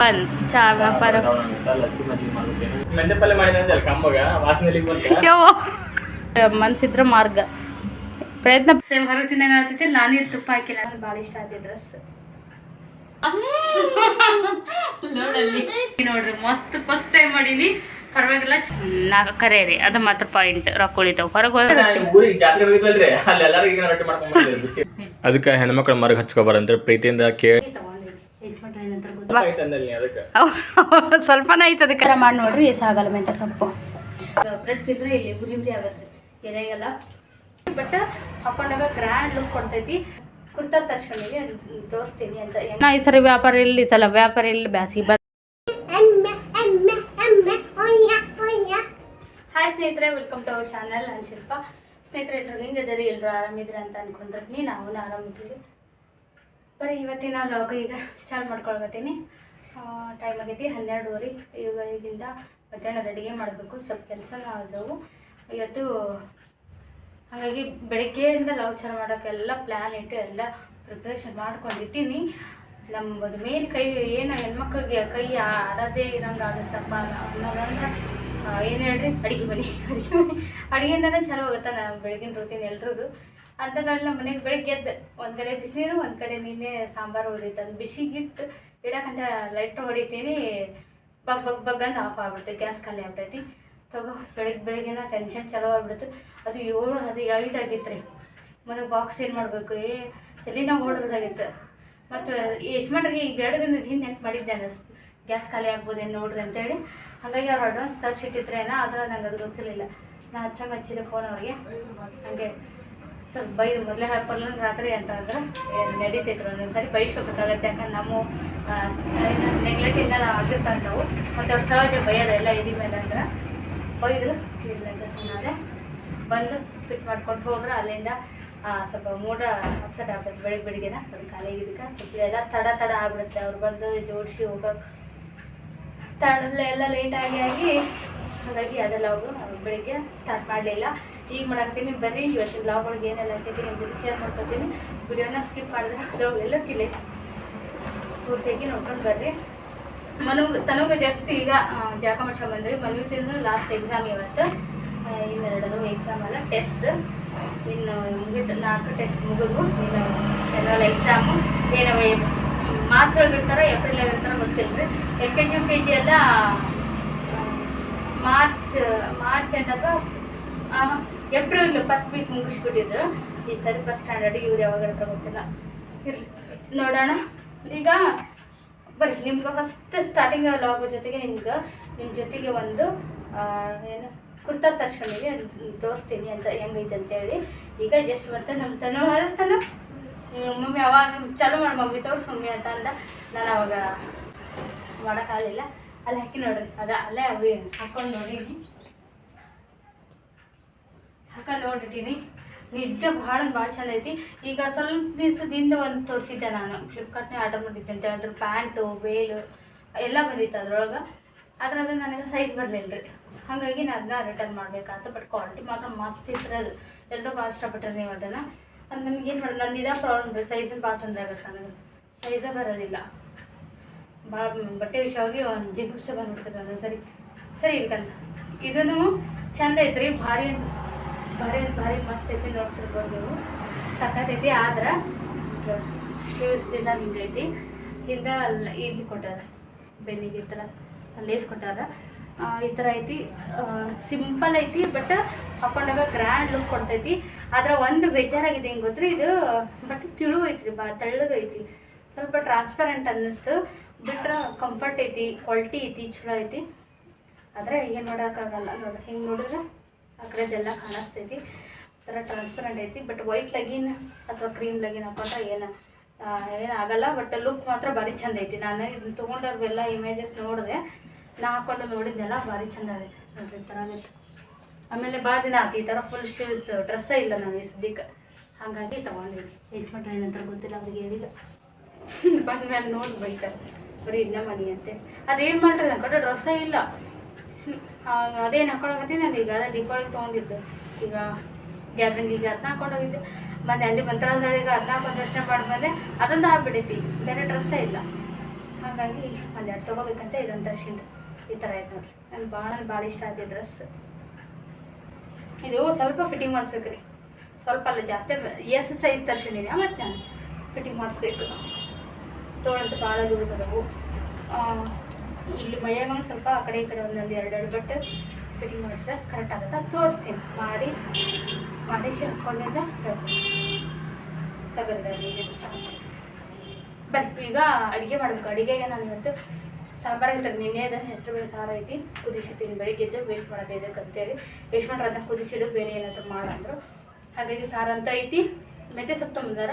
ಬಂದ್ ವ್ಯಾಪಾರ ಮೆಂತೆ ಕಮ್ಮಗ ಮನ್ಸಿದ್ರ ಮಾರ್ಗ. ಪ್ರಯತ್ನ ಸೇಮ್ ಹೊರಗೆ ತಿನ್ನಂಗ ಆಗ್ತೈತಿ ನಾನೀರು ತುಪ್ಪ ಹಾಕಿಲ್ಲ. ನಂಗೆ ಭಾಳ ಇಷ್ಟ ಆದ ಡ್ರೆಸ್ ನೋಡ್ರಿ ಮಸ್ತ್ ಫಸ್ಟ್ ಟೈಮ್ ಮಾಡೀನಿ. ಪರವಾಗಿಲ್ಲ ನಾಲ್ಕು ಕರೆ ರೀ ಅದು ಮಾತ್ರ ಪಾಯಿಂಟ್ ರೊಕ್ಕ ಉಳಿತಾವ. ಹೊರಗೆ ಅದಕ್ಕೆ ಹೆಣ್ಮಕ್ಳು ಮರಗ ಹಚ್ಕೊಬಾರ ಅಂತ ಪ್ರೀತಿಯಿಂದ ಕೇಳಿ ಅದಕ್ಕೆ. ಸ್ವಲ್ಪನೇ ಐತೆ ಅದಕ್ಕೆ ಮಾಡಿ ನೋಡ್ರಿ ಸಾಗಲ್ಲ ಮೆಂತ್ಯ ಸೊಪ್ಪು. ಬ್ರೆಡ್ ತಿಂದ್ರೆ ಇಲ್ಲಿ ಉರಿ ಉರಿ ಆಗತ್ತೆ ಎಲೆಗೆಲ್ಲ ಬಟ್ ಹಾಕೊಂಡಾಗ ಗ್ರ್ಯಾಂಡ್ ಲುಕ್ ಕೊಡ್ತೈತಿ. ಕುರ್ತಾ ತರ್ಸ್ಕೊಂಡಿಗೆ ತೋರಿಸ್ತೀನಿ ಅಂತ. ನಾ ಈ ಸರಿ ವ್ಯಾಪಾರ ಇಲ್ಲಿ ಸಲ ವ್ಯಾಪಾರ ಇಲ್ಲಿ ಬ್ಯಾಸಿಗೆ ಬರ್ ಹಾಯ್ ಸ್ನೇಹಿತರೆ ವೆಲ್ಕಮ್ ಟು ಅವರ್ ಚಾನಲ್ ನಾನು ಶಿಲ್ಪ ಸ್ನೇಹಿತರೆ ಎಲ್ಲರೂ ಹೆಂಗಿದ್ದಾರೆ? ಎಲ್ಲರೂ ಆರಾಮಿದ್ರೆ ಅಂತ ಅನ್ಕೊಂಡಿರ್ತೀನಿ. ನಾವು ಆರಾಮಿದ್ದೀವಿ. ಬರೀ ಇವತ್ತಿನ ಲಾಗ್ ಈಗ ಚಾಲು ಮಾಡ್ಕೊಳ್ಬತ್ತೀನಿ ಟೈಮ್ ಆಗೈತಿ ಹನ್ನೆರಡುವರೆ. ಈಗ ಈಗಿಂದ ಮಧ್ಯಾಹ್ನದ ಅಡುಗೆ ಮಾಡಬೇಕು. ಸ್ವಲ್ಪ ಕೆಲಸ ಆದವು. ಇವತ್ತು ಹಾಗಾಗಿ ಬೆಳಗ್ಗೆಯಿಂದ ಲಾಗ್ ಚಾಲು ಮಾಡೋಕ್ಕೆಲ್ಲ ಪ್ಲ್ಯಾನ್ ಇಟ್ಟು ಎಲ್ಲ ಪ್ರಿಪ್ರೇಷನ್ ಮಾಡ್ಕೊಂಡಿದ್ದೀನಿ. ನಮ್ಮದು ಮೇನ್ ಕೈ, ಏನು ಹೆಣ್ಮಕ್ಳಿಗೆ ಕೈ ಆಡೋದೇ ಇರಂಗೆ ಆಗುತ್ತಪ್ಪ ಅನ್ನೋದಂದ್ರೆ ಏನು ಹೇಳ್ರಿ? ಅಡುಗೆ ಮನೆ. ಅಡುಗೆ ಮನೆ. ಅಡುಗೆಯಿಂದನೇ ಚಲೋ ಹೋಗುತ್ತೆ. ನಾನು ಬೆಳಗಿನ ರೂಟೀನ್ ಎಲ್ರದ್ದು ಅಂಥದ್ರಲ್ಲಿ ನಮ್ಮ ಮನೆಗೆ ಬೆಳಿಗ್ಗೆ ಎದ್ದು ಒಂದು ಕಡೆ ಬಿಸಿನೀರು, ಒಂದು ಕಡೆ ನಿನ್ನೆ ಸಾಂಬಾರು ಉಳಿದೈತೆ ಅದು ಬಿಸಿಗಿಟ್ಟು ಇಡಕ್ಕಂತ ಲೈಟ್ರ್ ಹೊಡಿತೀನಿ. ಬಗ್ ಬಗ್ ಬಗ್ ಅಂತ ಆಫ್ ಆಗ್ಬಿಡುತ್ತೆ ಗ್ಯಾಸ್ ಖಾಲಿ ಆಗ್ಬಿಟ್ಟೈತಿ. ತಗೋ ಬೆಳಿಗ್ಗೆ ಬೆಳಿಗ್ಗೆನ ಟೆನ್ಷನ್ ಚಲೋ ಆಗ್ಬಿಡ್ತು. ಅದು ಏಳು, ಅದು ಐದು ಆಗಿತ್ತು ರೀ ಮನೆಗೆ ಬಾಕ್ಸ್ ಏನು ಮಾಡಬೇಕು? ಏ, ತಲೆ ನಾವು ಹೊಡೆದಾಗಿತ್ತು ಮತ್ತು ಯಜಮಾನ್ರಿಗೆ ಈಗ ಎರಡು ದಿನದ ಹಿಂದೆ ನೆನ್ಪು ಮಾಡಿದ್ದೆ ನಾನು ಗ್ಯಾಸ್ ಖಾಲಿ ಆಗ್ಬೋದೇನು ನೋಡ್ರಿ ಅಂತೇಳಿ. ಹಾಗಾಗಿ ಅವ್ರು ಅಡ್ವಾನ್ಸ್ ತರ್ಸಿ ಇಟ್ಟಿದ್ರೇನ? ಆದ್ರೆ ನಂಗೆ ಅದು ಗೊತ್ತಿರಲಿಲ್ಲ. ನಾ ಹಚ್ಚಂಗೆ ಹಚ್ಚಿದೆ ಫೋನ್ ಅವ್ರಿಗೆ. ಹಾಗೆ. ಸ್ವಲ್ಪ ಬೈ ಮೊದಲೇ ಹಾಕಲ್ಲ ರಾತ್ರಿ ಅಂತ ಅಂದ್ರೆ ನಡೀತೈತ್ರಿ ಒಂದೊಂದು ಸಾರಿ ಬೈಸ್ಕೋಬೇಕಾಗತ್ತೆ ಯಾಕಂದ್ರೆ ನಮ್ಮ ನೆಗ್ಲೆಕ್ಟಿಂದ ಆಗಿರ್ತಾರೆ ನಾವು ಮತ್ತು ಅವ್ರು ಸಹಜ ಬೈಯೋದು ಎಲ್ಲ ಇದಿ ಮೇಲೆ ಅಂದ್ರೆ ಬೈದ್ರು ಇಲ್ಲ ಅಂತ ಸುಮ್ಮನೆ ಬಂದು ಫಿಟ್ ಮಾಡ್ಕೊಂಡು ಹೋದ್ರೆ. ಅಲ್ಲಿಂದ ಸ್ವಲ್ಪ ಮೂಡ ಅಪ್ಸೆಟ್ ಆಗ್ಬಿಡುತ್ತೆ ಬೆಳಿಗ್ಗೆ ಬೆಳಿಗ್ಗೆನ. ಅದು ಕಾಲಿಗಿದ್ದಕ್ಕೆ ಸ್ವಲ್ಪ ಎಲ್ಲ ತಡ ತಡ ಆಗ್ಬಿಡುತ್ತೆ. ಅವ್ರು ಬಂದು ಜೋಡಿಸಿ ಹೋಗೋಕೆ ತಡಲೆ ಎಲ್ಲ ಲೇಟಾಗಿ ಆಗಿ ಹಾಗಾಗಿ ಅದೆಲ್ಲ ಅವರು ಬೆಳಿಗ್ಗೆ ಸ್ಟಾರ್ಟ್ ಮಾಡಲಿಲ್ಲ. ಈಗ ಮಾಡಾಕ್ತೀನಿ. ಬರ್ರಿ, ಇವತ್ತಿನ ಬ್ಲಾಗ್ ಒಳಗೆ ಏನೆಲ್ಲ ಆಗ್ತೈತಿ ಜೊತೆ ಶೇರ್ ಮಾಡ್ಕೊತೀನಿ. ವಿಡಿಯೋನ ಸ್ಕಿಪ್ ಮಾಡಿದ್ರೆ ಬ್ಲಾಗ್ ಕಿಲೆ ಪೂರ್ತಿಯಾಗಿ ನೋಡ್ಕೊಂಡು ಬರ್ರಿ. ಮನುಗ್ ತನಗೆ ಜಸ್ಟ್ ಈಗ ಜಾಕ ಮಾಡ್ಸ್ಕೊಂಡ್ ಬಂದ್ರಿ ಮನು ತಿಂದು ಲಾಸ್ಟ್ ಎಕ್ಸಾಮ್ ಇವತ್ತು. ಇನ್ನೆರಡು ಎಕ್ಸಾಮ್ ಅಲ್ಲ ಟೆಸ್ಟ್ ಇನ್ನು ಮುಗಿತು ನಾಲ್ಕು ಟೆಸ್ಟ್ ಮುಗಿದ್ವು ಇನ್ನು ಎಲ್ಲ ಎಕ್ಸಾಮು ಏನೋ ಮಾರ್ಚ್ ಒಳಗೆ ಇರ್ತಾರೋ ಏಪ್ರಿಲ್ ಇರ್ತಾರೋ ಗೊತ್ತಿಲ್ಲ L K G U K G ಎಲ್ಲ ಮಾರ್ಚ್ ಮಾರ್ಚ್ ಅಥವಾ ಏಪ್ರಿಲ್ ಫಸ್ಟ್ ವೀಕ್ ಮುಗಿಸ್ಬಿಟ್ಟಿದ್ರು. ಈ ಸರಿ ಫಸ್ಟ್ ಸ್ಟ್ಯಾಂಡರ್ಡ್ ಇವ್ರು ಯಾವಾಗ ಹೇಳ್ತಾರೆ ಗೊತ್ತಿಲ್ಲ ನೋಡೋಣ. ಈಗ ಬರ್ರಿ, ನಿಮ್ಗೆ ಫಸ್ಟ್ ಸ್ಟಾರ್ಟಿಂಗ್ ಲಾಗ್ ಜೊತೆಗೆ ನಿಮ್ಗೆ ನಿಮ್ಮ ಜೊತೆಗೆ ಒಂದು ಏನು, ಕುರ್ತಾ ತರ್ಸ್ಕೊಂಡಿದ್ದೆ ತೋರಿಸ್ತೀನಿ ಅಂತ ಹೆಂಗೈತೆ ಅಂತೇಳಿ ಈಗ ಜಸ್ಟ್ ಮತ್ತೆ ನಮ್ಮ ತನು ಹೇಳ್ತಾನು ಮಮ್ಮಿ ಅವಾಗ ಚಾಲು ಮಾಡಿ ಮಮ್ಮಿ, ತೋರ್ಸು ಮಮ್ಮಿ ಅಂತ ಅಂದ. ನಾನು ಅವಾಗ ಮಾಡೋಕ್ಕಾಗಲಿಲ್ಲ ಅಲ್ಲಿ ಹಾಕಿ ನೋಡ್ರಿ. ಅದ ಅಲ್ಲೇ ಅವಿ ಹಾಕೊಂಡು ನೋಡೀನಿ ಹಾಕೊಂಡು ನೋಡಿದ್ದೀನಿ. ನಿಜ ಭಾಳ ಭಾಳ ಚಂದ ಐತಿ ಈಗ ಸ್ವಲ್ಪ ದಿವಸದಿಂದ ಒಂದು ತೋರಿಸಿದ್ದೆ ನಾನು. ಫ್ಲಿಪ್ಕಾರ್ಟ್ನೇ ಆರ್ಡರ್ ಮಾಡಿದ್ದೆ ಅಂತ ಅದ್ರ ಪ್ಯಾಂಟು ವೇಲು ಎಲ್ಲ ಬಂದಿತ್ತು ಅದ್ರೊಳಗೆ. ಆದ್ರೆ ಅದು ನನಗೆ ಸೈಜ್ ಬರಲಿಲ್ಲ ರೀ ಹಾಗಾಗಿ ನಾನು ಅದನ್ನ ರಿಟರ್ನ್ ಮಾಡಬೇಕಾಯ್ತು ಬಟ್ ಕ್ವಾಲಿಟಿ ಮಾತ್ರ ಮಸ್ತ್ ಇತ್ತು ಅದು. ಎಲ್ಲರೂ ಭಾಳ ಇಷ್ಟಪಟ್ಟರು ನೀವು ಅದನ್ನು. ಅದು ನನಗೇನು ಮಾಡೋದು ನಂದು ಇದೇ ಪ್ರಾಬ್ಲಮ್ ರೀ ಸೈಜ್ ಭಾಳ ತೊಂದರೆ ಆಗುತ್ತೆ ನನಗೆ. ಸೈಜೇ ಬರೋದಿಲ್ಲ. ಭಾಳ ಬಟ್ಟೆ ವಿಷಯವಾಗಿ ಒಂದು ಜಿಗುಪ್ಸೆ ಬಂದ್ಬಿಡ್ತದೆ ಒಂದೊಂದು ಸರಿ ಸರಿ ಇಲ್ಕಂತ. ಇದನ್ನು ಚಂದ ಐತ್ರಿ. ಭಾರಿ ಭಾರಿ ಭಾರಿ ಮಸ್ತ್ ಐತಿ ನೋಡ್ತಿರ್ಬೋದು ನೀವು ಸಖತ್ತೈತಿ ಆದ್ರೆ ಸ್ಲೀವ್ಸ್ ಡಿಸೈನ್ ಹಿಂಗೈತಿ. ಹಿಂದೆ ಅಲ್ಲಿ ಇಲ್ಲಿ ಕೊಟ್ಟಾರ, ಬೆನ್ನಿಗೆ ಈ ಥರ ಲೇಸ್ ಕೊಟ್ಟಾರ. ಈ ಥರ ಐತಿ. ಸಿಂಪಲ್ ಐತಿ ಬಟ್ ಹಾಕೊಂಡಾಗ ಗ್ರ್ಯಾಂಡ್ ಲುಕ್ ಕೊಡ್ತೈತಿ. ಆದ್ರೆ ಒಂದು ಬೇಜಾರಾಗಿದೆ ಹೆಂಗೆ ಗೊತ್ತ್ರಿ ಇದು? ಬಟ್ ತಿಳು ಐತ್ರಿ, ಬಾ ತೆಳ್ಳಗೈತಿ ಸ್ವಲ್ಪ ಟ್ರಾನ್ಸ್ಪರೆಂಟ್ ಅನ್ನಿಸ್ತು. ಬಿಟ್ರೆ ಕಂಫರ್ಟ್ ಐತಿ ಕ್ವಾಲಿಟಿ ಐತಿ, ಚಲೋ ಐತಿ. ಆದರೆ ಏನು ಮಾಡೋಕ್ಕಾಗಲ್ಲ ನೋಡಿ ಹಿಂಗೆ ನೋಡಿದ್ರೆ ಆ ಕಾಣಿಸ್ತೈತಿ. ಥರ ಟ್ರಾನ್ಸ್ಪರೆಂಟ್ ಐತಿ ಬಟ್ ವೈಟ್ ಲಗಿನ್ ಅಥವಾ ಕ್ರೀಮ್ ಲಗಿನ್ ಹಾಕೊಂಡ್ರೆ ಏನು ಏನಾಗಲ್ಲ ಬಟ್ ಲುಕ್ ಮಾತ್ರ ಭಾರಿ ಚಂದ ಐತಿ. ನಾನು ಇದನ್ನ ತೊಗೊಂಡವ್ರಿಗೆಲ್ಲ ಇಮೇಜಸ್ ನೋಡಿದೆ, ನಾ ಹಾಕೊಂಡು ನೋಡಿದ್ನೆಲ್ಲ ಭಾರಿ ಚಂದ ಆಗೈತೆ ನೋಡ್ರಿ, ಈ ಥರ ಆಮೇಲೆ ಭಾಳ ದಿನ ಆಯ್ತು ಈ ಥರ ಫುಲ್ ಸ್ಲೀವ್ಸ್ ಡ್ರೆಸ್ಸೇ ಇಲ್ಲ ನನಗೆ ಸದ್ಯಕ್ಕೆ. ಹಾಗಾಗಿ ತೊಗೊಂಡಿದ್ವಿ ಯಜಮಾನ್ರು ಏನಂತ ಗೊತ್ತಿಲ್ಲ, ಅವ್ರಿಗೆ ಹೇಳಿಲ್ಲ ಬಂದ ಮೇಲೆ ನೋಡಿ ಬೈತಾರೆ. ಬರೀ ಇದನ್ನ ಮನಿ ಅಂತೆ. ಅದೇನು ಮಾಡ್ರಿ ನನ್ನ ಕಡೆ ಡ್ರೆಸ್ಸೇ ಇಲ್ಲ. ಅದೇನು ಹಾಕೊಳಕತ್ತೀನಿ ಈಗ ಅದೇ ದೀಪಾವಳಿಗೆ ತೊಗೊಂಡಿದ್ದು. ಈಗ ಗ್ಯಾದ್ರಂಗಿಗೆ ಅದನ್ನ ಹಾಕೊಂಡೋಗಿದ್ದೆ ಮತ್ತೆ ಅಲ್ಲಿ ಮಂತ್ರಾಲಯದಾಗ ಅದನ್ನ ಹಾಕೊಂಡು ದರ್ಶನ ಮಾಡಿ ಬಂದೆ. ಅದೊಂದು ಆಗ್ಬಿಡೈತಿ ಬೇರೆ ಡ್ರೆಸ್ಸೇ ಇಲ್ಲ. ಹಾಗಾಗಿ ಒಂದೆರಡು ತೊಗೋಬೇಕಂತ ಇದೊಂದು ತರ್ಸಿನ್ರಿ ಈ ಥರ ಆಯ್ತು ನೋಡ್ರಿ. ನಂಗೆ ಭಾಳ ಭಾಳ ಇಷ್ಟ ಆಯ್ತು ಡ್ರೆಸ್. ಇದು ಸ್ವಲ್ಪ ಫಿಟ್ಟಿಂಗ್ ಮಾಡಿಸ್ಬೇಕು ರೀ. ಸ್ವಲ್ಪ ಅಲ್ಲ ಜಾಸ್ತಿ ಎಸ್ ಸೈಜ್ ತರ್ಸಿದ್ದೀನಿ. ಮತ್ತು ನಾನು ಫಿಟ್ಟಿಂಗ್ ಮಾಡಿಸ್ಬೇಕು. ತೋಳಂತ ಭಾಳ ಲೂಸ್ ಅದಾವು. ಇಲ್ಲಿ ಮೈಯಾಗ ಸ್ವಲ್ಪ ಆ ಕಡೆ ಈ ಕಡೆ ಒಂದೊಂದು ಎರಡು ಎರಡು ಬಟ್ಟೆ ಫಿಟ್ಟಿಂಗ್ ಮಾಡಿಸಿದ್ರೆ ಕರೆಕ್ಟ್ ಆಗುತ್ತೆ? ತೋರಿಸ್ತೀನಿ. ಮಾಡಿ. ಮಾಡಿ ಹಾಕ್ಕೊಂಡಿದ್ದ ತಗೊಂಡ್ರೆ ಬನ್ನಿ, ಈಗ ಅಡುಗೆ ಮಾಡಬೇಕು. ಅಡುಗೆಗೆ ನಾನು ಇವತ್ತು ಸಾಂಬಾರು ಐತೆ ನಿನ್ನೆ ಅದು. ಹೆಸರು ಬೇಳೆ ಸಾರು ಐತಿ. ಕುದಿಸಿಟ್ಟಿನಿ ಬೆಳಿಗ್ಗೆದ್ದು ವೇಸ್ಟ್ ಮಾಡೋದು ಇದಕ್ಕೆ ಅಂತೇಳಿ. ವೇಸ್ಟ್ ಮಾಡ್ರೆ ಅದನ್ನ ಕುದಿಸಿಡು ಬೇರೆ ಏನಾದರೂ ಮಾಡಂದ್ರು ಹಾಗಾಗಿ ಸಾರು ಅಂತ ಐತಿ. ಮೆಂತ್ಯ ಸೊಪ್ಪು ಬಂದಾರ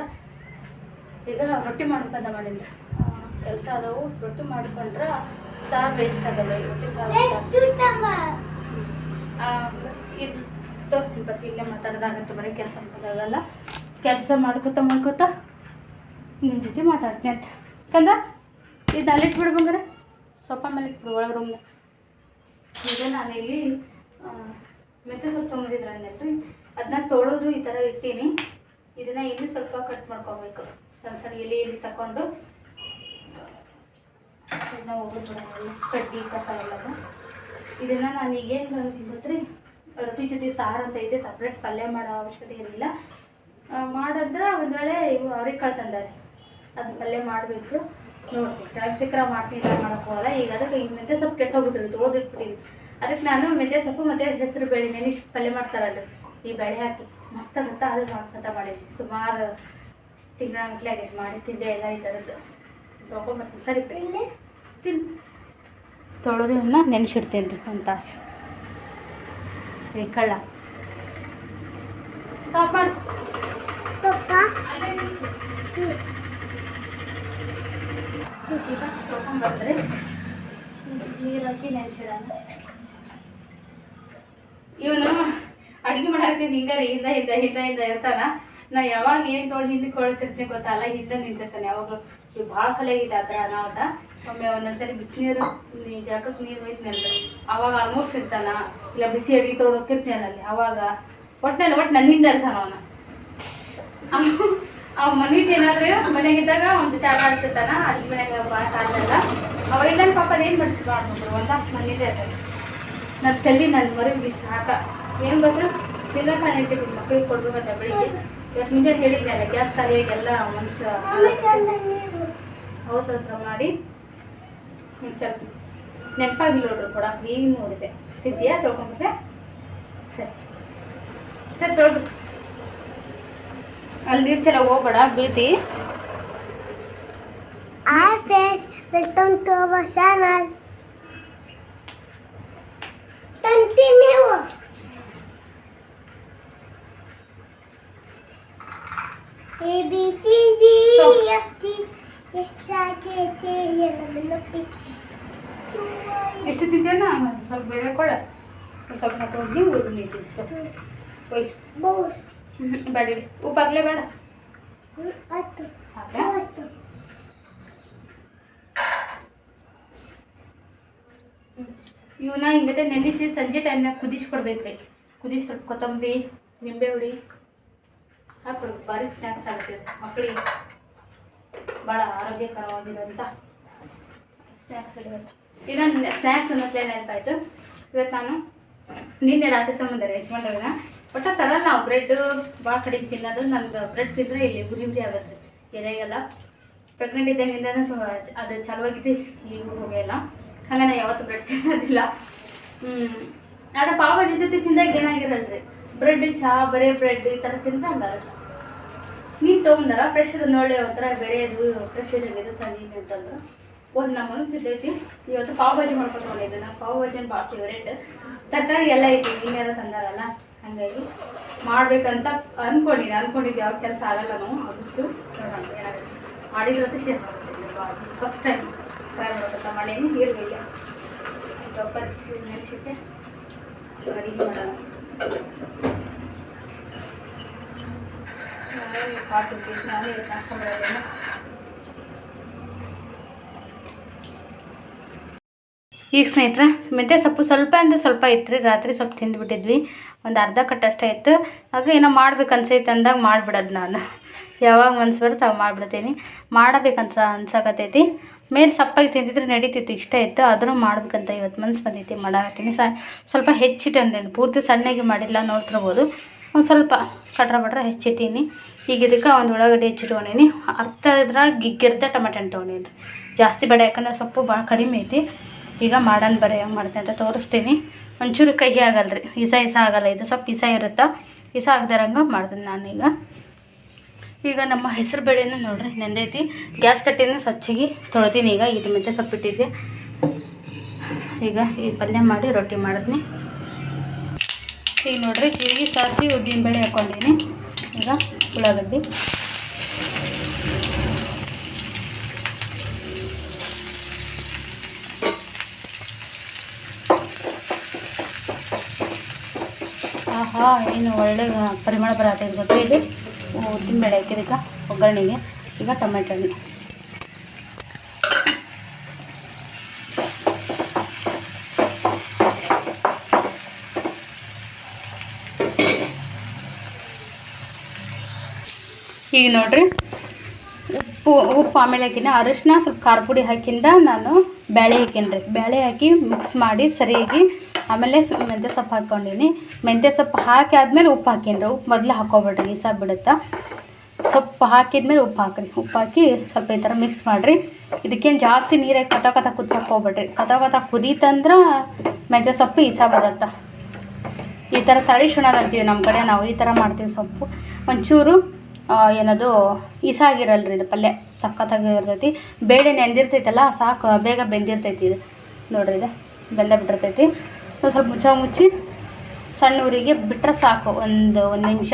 ಈಗ ರೊಟ್ಟಿ ಮಾಡ್ಬೇಕಂತ ಮಾಡಿದ್ರೆ ಕೆಲಸ ಅದಾವು. ರೊಟ್ಟಿ ಮಾಡ್ಕೊಂಡ್ರೆ ಸಾರು ವೇಸ್ಟ್ ಆಗಲ್ಲ ರೊಟ್ಟಿ ಸಾರು ಇದು ತೋರಿಸ್ತೀನಿ ಬರ್ತಿ ಇಲ್ಲೇ ಮಾತಾಡೋದಾಗತ್ತೆ ಬರೀ ಕೆಲಸ ಮಾಡೋದಾಗಲ್ಲ ಕೆಲಸ ಮಾಡ್ಕೊತ ಮಾಡ್ಕೊತ ನಿಮ್ಮ ಜೊತೆ ಮಾತಾಡ್ತೀನಿ ಅಂತ. ಕಂದ ಇದು ಅಲ್ಲಿ ಇಟ್ಬಿಡು ಬಂಗಾರ. ಸೊಪ್ಪ ಮೇಲೆ ಇಟ್ಬಿಡು ಒಳಗೆ ರೂಮ್ನ ಈಗ ನಾನಿಲ್ಲಿ ಇಲ್ಲಿ ಮೆಂತ್ಯ ಸೊಪ್ಪು ತೊಗೊಂಡಿದ್ರೆ ಅಂದ್ರಿ ಅದನ್ನ ತೊಳೆದು ಈ ಥರ ಇಟ್ಟೀನಿ. ಇದನ್ನ ಇನ್ನೂ ಸ್ವಲ್ಪ ಕಟ್ ಮಾಡ್ಕೋಬೇಕು. ಸಣ್ಣ ಸಣ್ಣ ಎಲೆ ಎಲೆ ತಗೊಂಡು ಇದನ್ನ ಹೋಗೋದು ಕಡ್ಡಿ ಕಸ ಎಲ್ಲದು ಇದನ್ನ ನಾನು ಈಗೇನು ಗೊತ್ತ್ರಿ ರೊಟ್ಟಿ ಜೊತೆ ಸಾರು ಅಂತ ಐತೆ ಸಪ್ರೇಟ್ ಪಲ್ಯ ಮಾಡೋ ಅವಶ್ಯಕತೆ ಏನಿಲ್ಲ. ಮಾಡಿದ್ರೆ ಒಂದು ವೇಳೆ ಇವು ಅವ್ರಿಗೆ ಅದನ್ನ ಪಲ್ಯ ಮಾಡಬೇಕು. ನೋಡ್ತೀನಿ. ಟೈಮ್ ಸಿಕ್ಕರ ಮಾಡ್ತೀನಿ ಇಲ್ಲ ಈಗ ಅದಕ್ಕೆ ಈಗ ಮೆಂತ್ಯ ಸೊಪ್ಪು ಕೆಟ್ಟ ಹೋಗುದ್ರಿ ತೊಳೆದಿಟ್ಬಿಟ್ಟಿನಿ. ಅದಕ್ಕೆ ನಾನು ಮೆಂತ್ಯ ಸೊಪ್ಪು ಮತ್ತು ಹೆಸರು ಬೇಳೆ ನೆನೆಸಿ ಪಲ್ಯ ಮಾಡ್ತಾರಲ್ಲ ಈ ಬೆಳೆ ಹಾಕಿ. ಮಸ್ತ್ ಆಗುತ್ತೆ? ಅದು ಮಾಡ್ಕೊತ ಮಾಡಿದ್ವಿ. ಸುಮಾರು ತಿಂಗಳಗಟ್ಲೆ ಆಗೈತೆ. ಮಾಡಿ ತಿಂದೆ ಎಲ್ಲ ಈ ಥರದ್ದು ತೊಗೊಂಡ್ಬರ್ತೀನಿ ಸರಿ ಬಿಡಿ. ತಿನ್ ತೊಳೆದು ಇವನ್ನ ನೆನೆಸಿಡ್ತೀನಿ ರೀ ಒಂದು ತಾಸು. ಏ ಕಳ್ಳ. ಸ್ಟಾಪ್ ಮಾಡಿ. ತೊಗೊಂಡ್ಬಂದ್ರೆ ನೀರು ಹಾಕಿ ನೆನೆಸಿಡೋಣ ಇವನು ಅಡುಗೆ ಮಾಡಾಕ್ತೀನಿ ಹಿಂಗ ರೀ ಹಿಂದ ಹಿಂದ ಹಿಂದ ಹಿಂದ ಇರ್ತಾನ. ನಾ ಯಾವಾಗ ಏನು ತೊಗೊಂಡು ಹಿಂದಿ ಕೊಳ್ತಿರ್ತೀನಿ ಗೊತ್ತಲ್ಲ ಹಿಂದೆ ನಿಂತಿರ್ತಾನೆ ಯಾವಾಗಲೂ. ಈಗ ಭಾಳ ಸಲ ಆಗಿದೆ ಆ ಥರ ಅನಾಹುತ. ಒಮ್ಮೆ ಒಂದೊಂದ್ಸರಿ ಬಿಸಿನೀರು ಜಾಕಕ್ಕೆ ನೀರು ಹೋಯ್ತೀನಿ ಅಂತ ಅವಾಗ ಆಲ್ಮೋಸ್ಟ್ ಇರ್ತಾನ. ಇಲ್ಲ ಬಿಸಿ ಅಡುಗೆ ತೊಗೊಂಡು ಹೋಗಿರ್ತೀನಿ ಅಲ್ಲಿ ಅವಾಗ ಒಟ್ಟಿನಲ್ಲಿ ಒಟ್ಟು ನನ್ನಿಂದ ಇರ್ತಾನ ಅವನ. ಅವ ಮನೀತಿ ಏನಾದ್ರೆ ಮನೆಗಿದ್ದಾಗ ಅವ್ನ ಜೊತೆ ಆಟ ಆಡ್ತಿರ್ತಾನ. ಅಲ್ಲಿ ಮನೆಗೆ ಭಾಳ ಕಾಲಲ್ಲ ಅವಾಗ ನನ್ನ ಪಾಪ ಏನು ಮಾಡ್ತಿದ್ರು ಆಡ್ಬಿಟ್ರು ಒಂದ ಮನೇದೇ ಇರ್ತಾನೆ ನನ್ನ ತಲ್ಲಿ ನನ್ನ ಮರಿಗೆ ಇಷ್ಟ ಹಾಕ. ಏನು ಗೊತ್ತಾ? ತಿನ್ನಕ ನೆನ್ಸಿಟ್ಟು ಮಕ್ಳಿಗೆ ಕೊಡ್ಬೇಕಂತ ಬೆಳಿಗ್ಗೆ. ಇವತ್ತು ಮುಂಜಾನೆ ಹೇಳಿದ್ದೆ ಅಲ್ಲ ಗ್ಯಾಸ್ ಖಾಲಿಯಾಗಿ ಎಲ್ಲ ಮನಸ್ಸು ಅವಸರ ಮಾಡಿ ಸ್ವಲ್ಪ ನೆನಪಾಗಿಲ್ಲ ನೋಡ್ರಿ ಕೊಡಕ್ಕೆ ಈಗ ನೋಡಿದೆ. ತಿಂತೀಯಾ ತೊಳ್ಕೊಂಡ್ರೆ ಸರಿ. ಸರಿ ತೊಳ್ಬಿಟ್ಟು ಅಲ್ಲಿ ನೀರು ಹೋಗ್ಬೇಡ, ಬೀಳ್ತಿ. Welcome to our channel. Continue. A B C D E ಎಷ್ಟು ತಿಂದೇನ ಸ್ವಲ್ಪ ಬೇರೆ ಕೊಡ. ಸ್ವಲ್ಪ ನಟ್ಟು ಹೋಗಿ ಉಳಿದು ನೀರು ತಿಂತು ಒಯ್ ಉಪ್ಪು ಉಪ್ಪಾಗ್ಲೇ ಬೇಡ. ಇವನ್ನ ಹಿಂಗತೆ ನೆನೆಸಿ ಸಂಜೆ ಟೈಮ್ನಾಗ ಕುದಿಸ್ಕೊಡ್ಬೇಕ್ರಿ ಕುದಿಸಿ ಸ್ವಲ್ಪ ಕೊತ್ತಂಬರಿ, ನಿಂಬೆ ಹುಳಿ ಹಾಕೊಡ್ಬೇಕು ಭಾರಿ ಸ್ನ್ಯಾಕ್ಸ್ ಆಗುತ್ತೆ ಮಕ್ಕಳಿಗೆ ಭಾಳ ಆರೋಗ್ಯಕರವಾಗಿರೋಂಥ ಸ್ನ್ಯಾಕ್ಸ್ ಸ್ನಾಕ್ಸ್ ಸ್ನ್ಯಾಕ್ಸ್ ಅನ್ನೋದ್ಲೇ ನೆನಪಾಯ್ತು ಇವತ್ತು ನಾನು ನಿನ್ನೆ ರಾತ್ರಿ ತಗೊಂಬಂದೆ ಯಶವಂತರನ್ನ ಒಟ್ಟು ತರಲ್ಲ, ನಾವು ಬ್ರೆಡ್ ಭಾಳ ಕಡಿಮೆ ತಿನ್ನೋದು ನಂದು ಬ್ರೆಡ್ ತಿಂದರೆ ಇಲ್ಲಿ ಉರಿ ಉರಿ ಆಗುತ್ತೆ. ಎಲೆಗೆಲ್ಲ ಪ್ರೆಗ್ನೆಂಟ್ ಇದ್ದಂಗಿಂದ ಅದು ಚಲುವಾಗಿದ್ದು ಈಗ ಹೋಗಿಲ್ಲ. ಹಾಗೆ ಯಾವತ್ತೂ ಬ್ರೆಡ್ ತಿನ್ನೋದಿಲ್ಲ. ಆಡ ಪಾವಜಿ ಜೊತೆ ತಿಂದಾಗ ಏನಾಗಿರಲ್ರಿ? ಬ್ರೆಡ್ ಚಹಾ ಬರೀ ಬ್ರೆಡ್ ಈ ಥರ ತಿಂದರೆ ಹಂಗಾಗುತ್ತೆ. ನೀನು ತೊಗೊಂಡಾರ ಫ್ರೆಶ್ ಅದು ಒಂಥರ ಬೇರೆ ಅದು ಫ್ರೆಶ್ ಇದು ತಂದೀನಿ ಅಂತಂದ್ರು. ಒಂದು ನಮ್ಮನ್ನು ತಿಂದೈತಿ ಇವತ್ತು ಪಾವ್ ಭಾಜಿ ಮಾಡ್ಕೊಂಡಿದ್ದೆ ನಾನು. ಪಾವ್ ಭಾಜಿ ಭಾಳ ಫೇವ್ರೇಟ್ ತರಕಾರಿ ಎಲ್ಲ ಐತಿ ಇನ್ನೇನೋ ತಂದಾರಲ್ಲ? ಹಾಗಾಗಿ ಮಾಡ್ಬೇಕಂತ ಅನ್ಕೊಂಡಿದ್ದೆ ಅನ್ಕೊಂಡಿದ್ದೆ ಯಾವ ಕೆಲಸ ಆಗಲ್ಲ ನಾವು ಅದಷ್ಟು ನೋಡೋಣ ಏನಾಗುತ್ತೆ. ಶೇರ್ ಮಾಡ್ತೀನಿ ಭಾಜಿ ಫಸ್ಟ್ ಟೈಮ್ ಟ್ರೈ ಮಾಡ್ಬೇಕಂತ ಮಾಡೀನಿ ಇರ್ಬೇಕು ಕೊಬ್ಬರಿ ಮೆಣಸಿಕ್ಕೆ ಅಡಿಗೆ ಮಾಡೋಣ. ನಾಷ್ಟ ಈಗ ಸ್ನೇಹಿತರೆ, ಮೆಂತ್ಯ ಸೊಪ್ಪು ಸ್ವಲ್ಪ ಅಂದ್ರೆ ಸ್ವಲ್ಪ ಇತ್ತು ರಾತ್ರಿ ಸ್ವಲ್ಪ ತಿಂದುಬಿಟ್ಟಿದ್ವಿ. ಒಂದು ಅರ್ಧ ಕಟ್ಟಷ್ಟೇ ಇತ್ತು. ಆದರೆ ಏನೋ ಮಾಡ್ಬೇಕು ಅನ್ಸೈತೆ ಅಂದಾಗ ಮಾಡಿಬಿಡೋದು ನಾನು. ಯಾವಾಗ ಮನ್ಸು ಬರುತ್ತೆ ಅವಾಗ ಮಾಡಿಬಿಡ್ತೀನಿ. ಮಾಡಬೇಕಂತ ಅನ್ಸಕತ್ತೈತಿ. ಮೇಲೆ ಸಪ್ಪಾಗಿ ತಿಂತಿದ್ರೆ ನಡೀತಿತ್ತು, ಇಷ್ಟ ಇತ್ತು. ಆದರೂ ಮಾಡ್ಬೇಕಂತ ಇವತ್ತು ಮನ್ಸು ಬಂದೈತಿ, ಮಾಡಾಕತ್ತೀನಿ. ಸ ಸ್ವಲ್ಪ ಹೆಚ್ಚಿಟ್ಟಂದೇನು ಪೂರ್ತಿ ಸಣ್ಣಗೆ ಮಾಡಿಲ್ಲ, ನೋಡ್ತಿರ್ಬೋದು. ಒಂದು ಸ್ವಲ್ಪ ಕಟ್ರ ಬಟ್ರ ಹೆಚ್ಚಿಟ್ಟೀನಿ. ಈಗ ಇದಕ್ಕೆ ಒಂದು ಉಳ್ಳಾಗಡ್ಡಿ ಹೆಚ್ಚಿಟ್ಕೊಂಡೀನಿ ಅರ್ಧ ಇದ್ರಾಗ ಗಿಗ್ಗಿರ್ದ ಟಮಾಟೆ ಹಣ್ಣು ತೊಗೊಂಡೀನಿ. ಜಾಸ್ತಿ ಬೇಡ, ಯಾಕಂದ್ರೆ ಸೊಪ್ಪು ಭಾಳ ಕಡಿಮೆ ಐತಿ. ಈಗ ಮಾಡೋಣ ಬರೀ, ಹೆಂಗೆ ಮಾಡ್ತೀನಿ ಅಂತ ತೋರಿಸ್ತೀನಿ. ಒಂಚೂರು ಕಹಿ ಆಗಲ್ಲ ರೀ ಇಸ ಇಸ ಆಗಲ್ಲ, ಇದು ಸ್ವಲ್ಪ ಇಸ ಇರುತ್ತಾ? ಇಸ ಆಗದಿರಂಗೆ ಮಾಡ್ತೀನಿ ನಾನೀಗ. ಈಗ ನಮ್ಮ ಹೆಸರು ಬೇಳೆನೂ ನೋಡ್ರಿ ನೆಂದೈತಿ ಗ್ಯಾಸ್ ಕಟ್ಟಿನ ಸ್ವಚ್ಛಗೆ ತೊಳ್ತೀನಿ ಈಗ ಇದು ಮೆಂತೆ ಸೊಪ್ಪಿಟ್ಟಿದ್ದೆ. ಈಗ ಈ ಪಲ್ಯ ಮಾಡಿ ರೊಟ್ಟಿ ಮಾಡಿದ್ನಿ ಈಗ ನೋಡ್ರಿ, ಜೀರಿಗೆ ಸಾಸಿ ಉದ್ದಿನ ಬೇಳೆ ಹಾಕ್ಕೊಂಡಿನಿ ಈಗ ಉಳ್ಳಾಗಡ್ಡಿ. ಆಹಾ, ಏನು ಒಳ್ಳೆ ಪರಿಮಳ ಬರತ್ತೆ ಗೊತ್ತಾ ಇದು? ಉದ್ದಿನ ಬೇಳೆ ಹಾಕಿದಕ್ಕೆ ಒಗ್ಗರಣೆಗೆ. ಈಗ ಟೊಮೆಟೊ ಹಣ್ಣು. ಈಗ ನೋಡಿರಿ. ಉಪ್ಪು ಉಪ್ಪು ಆಮೇಲೆ ಹಾಕಿನ ಅರಿಶಿನ ಸ್ವಲ್ಪ ಖಾರ ಪುಡಿ ಹಾಕಿಂದ ನಾನು ಬೇಳೆ ಹಾಕಿನ್ರಿ ಬೇಳೆ ಹಾಕಿ ಮಿಕ್ಸ್ ಮಾಡಿ ಸರಿಯಾಗಿ ಆಮೇಲೆ ಸ ಮೆಂತ್ಯ ಸೊಪ್ಪು ಹಾಕ್ಕೊಂಡಿನಿ. ಮೆಂತ್ಯ ಸೊಪ್ಪು ಹಾಕಿ ಆದಮೇಲೆ ಉಪ್ಪು ಹಾಕಿನ್ರಿ ಉಪ್ಪು ಮೊದಲು ಹಾಕೋಬೇಡ್ರಿ ಈಸ ಬಿಡುತ್ತಾ. ಸೊಪ್ಪು ಹಾಕಿದ್ಮೇಲೆ ಉಪ್ಪು ಹಾಕ್ರಿ. ಉಪ್ಪು ಹಾಕಿ ಸ್ವಲ್ಪ ಈ ಥರ ಮಿಕ್ಸ್ ಮಾಡಿರಿ. ಇದಕ್ಕೇನು ಜಾಸ್ತಿ ನೀರಾಗಿ ಕತ ಕತ ಕುಚ್ಚಕ್ಕೆ ಹೋಗ್ಬೇಡ್ರಿ. ಕತ ಕುದೀತಂದ್ರೆ ಮೆಂತ್ಯ ಸೊಪ್ಪು ಈಸ ಬರುತ್ತೆ. ಈ ಥರ ತಳಿ ಶುಣದ ಅಂತೀವಿ ನಮ್ಮ ಕಡೆ ನಾವು. ಈ ಥರ ಮಾಡ್ತೀವಿ ಸೊಪ್ಪು. ಒಂಚೂರು ಏನದು ಇಸಾಗಿರಲ್ರಿ ಇದು ಪಲ್ಯ. ಸಖತ್ತಾಗಿರ್ತೈತಿ ಬೇಳೆ ನೆಂದಿರ್ತೈತಲ್ಲ, ಸಾಕು, ಬೇಗ ಬೆಂದಿರ್ತೈತಿ ಇದು. ನೋಡ್ರಿ ಇದು, ಬೆಂದ ಬಿಟ್ಟಿರ್ತೈತಿ. ಒಂದು ಸ್ವಲ್ಪ ಮುಚ್ಚ ಮುಚ್ಚಿ, ಸಣ್ಣ ಊರಿಗೆ ಬಿಟ್ಟರೆ ಸಾಕು, ಒಂದು ಒಂದು ನಿಮಿಷ.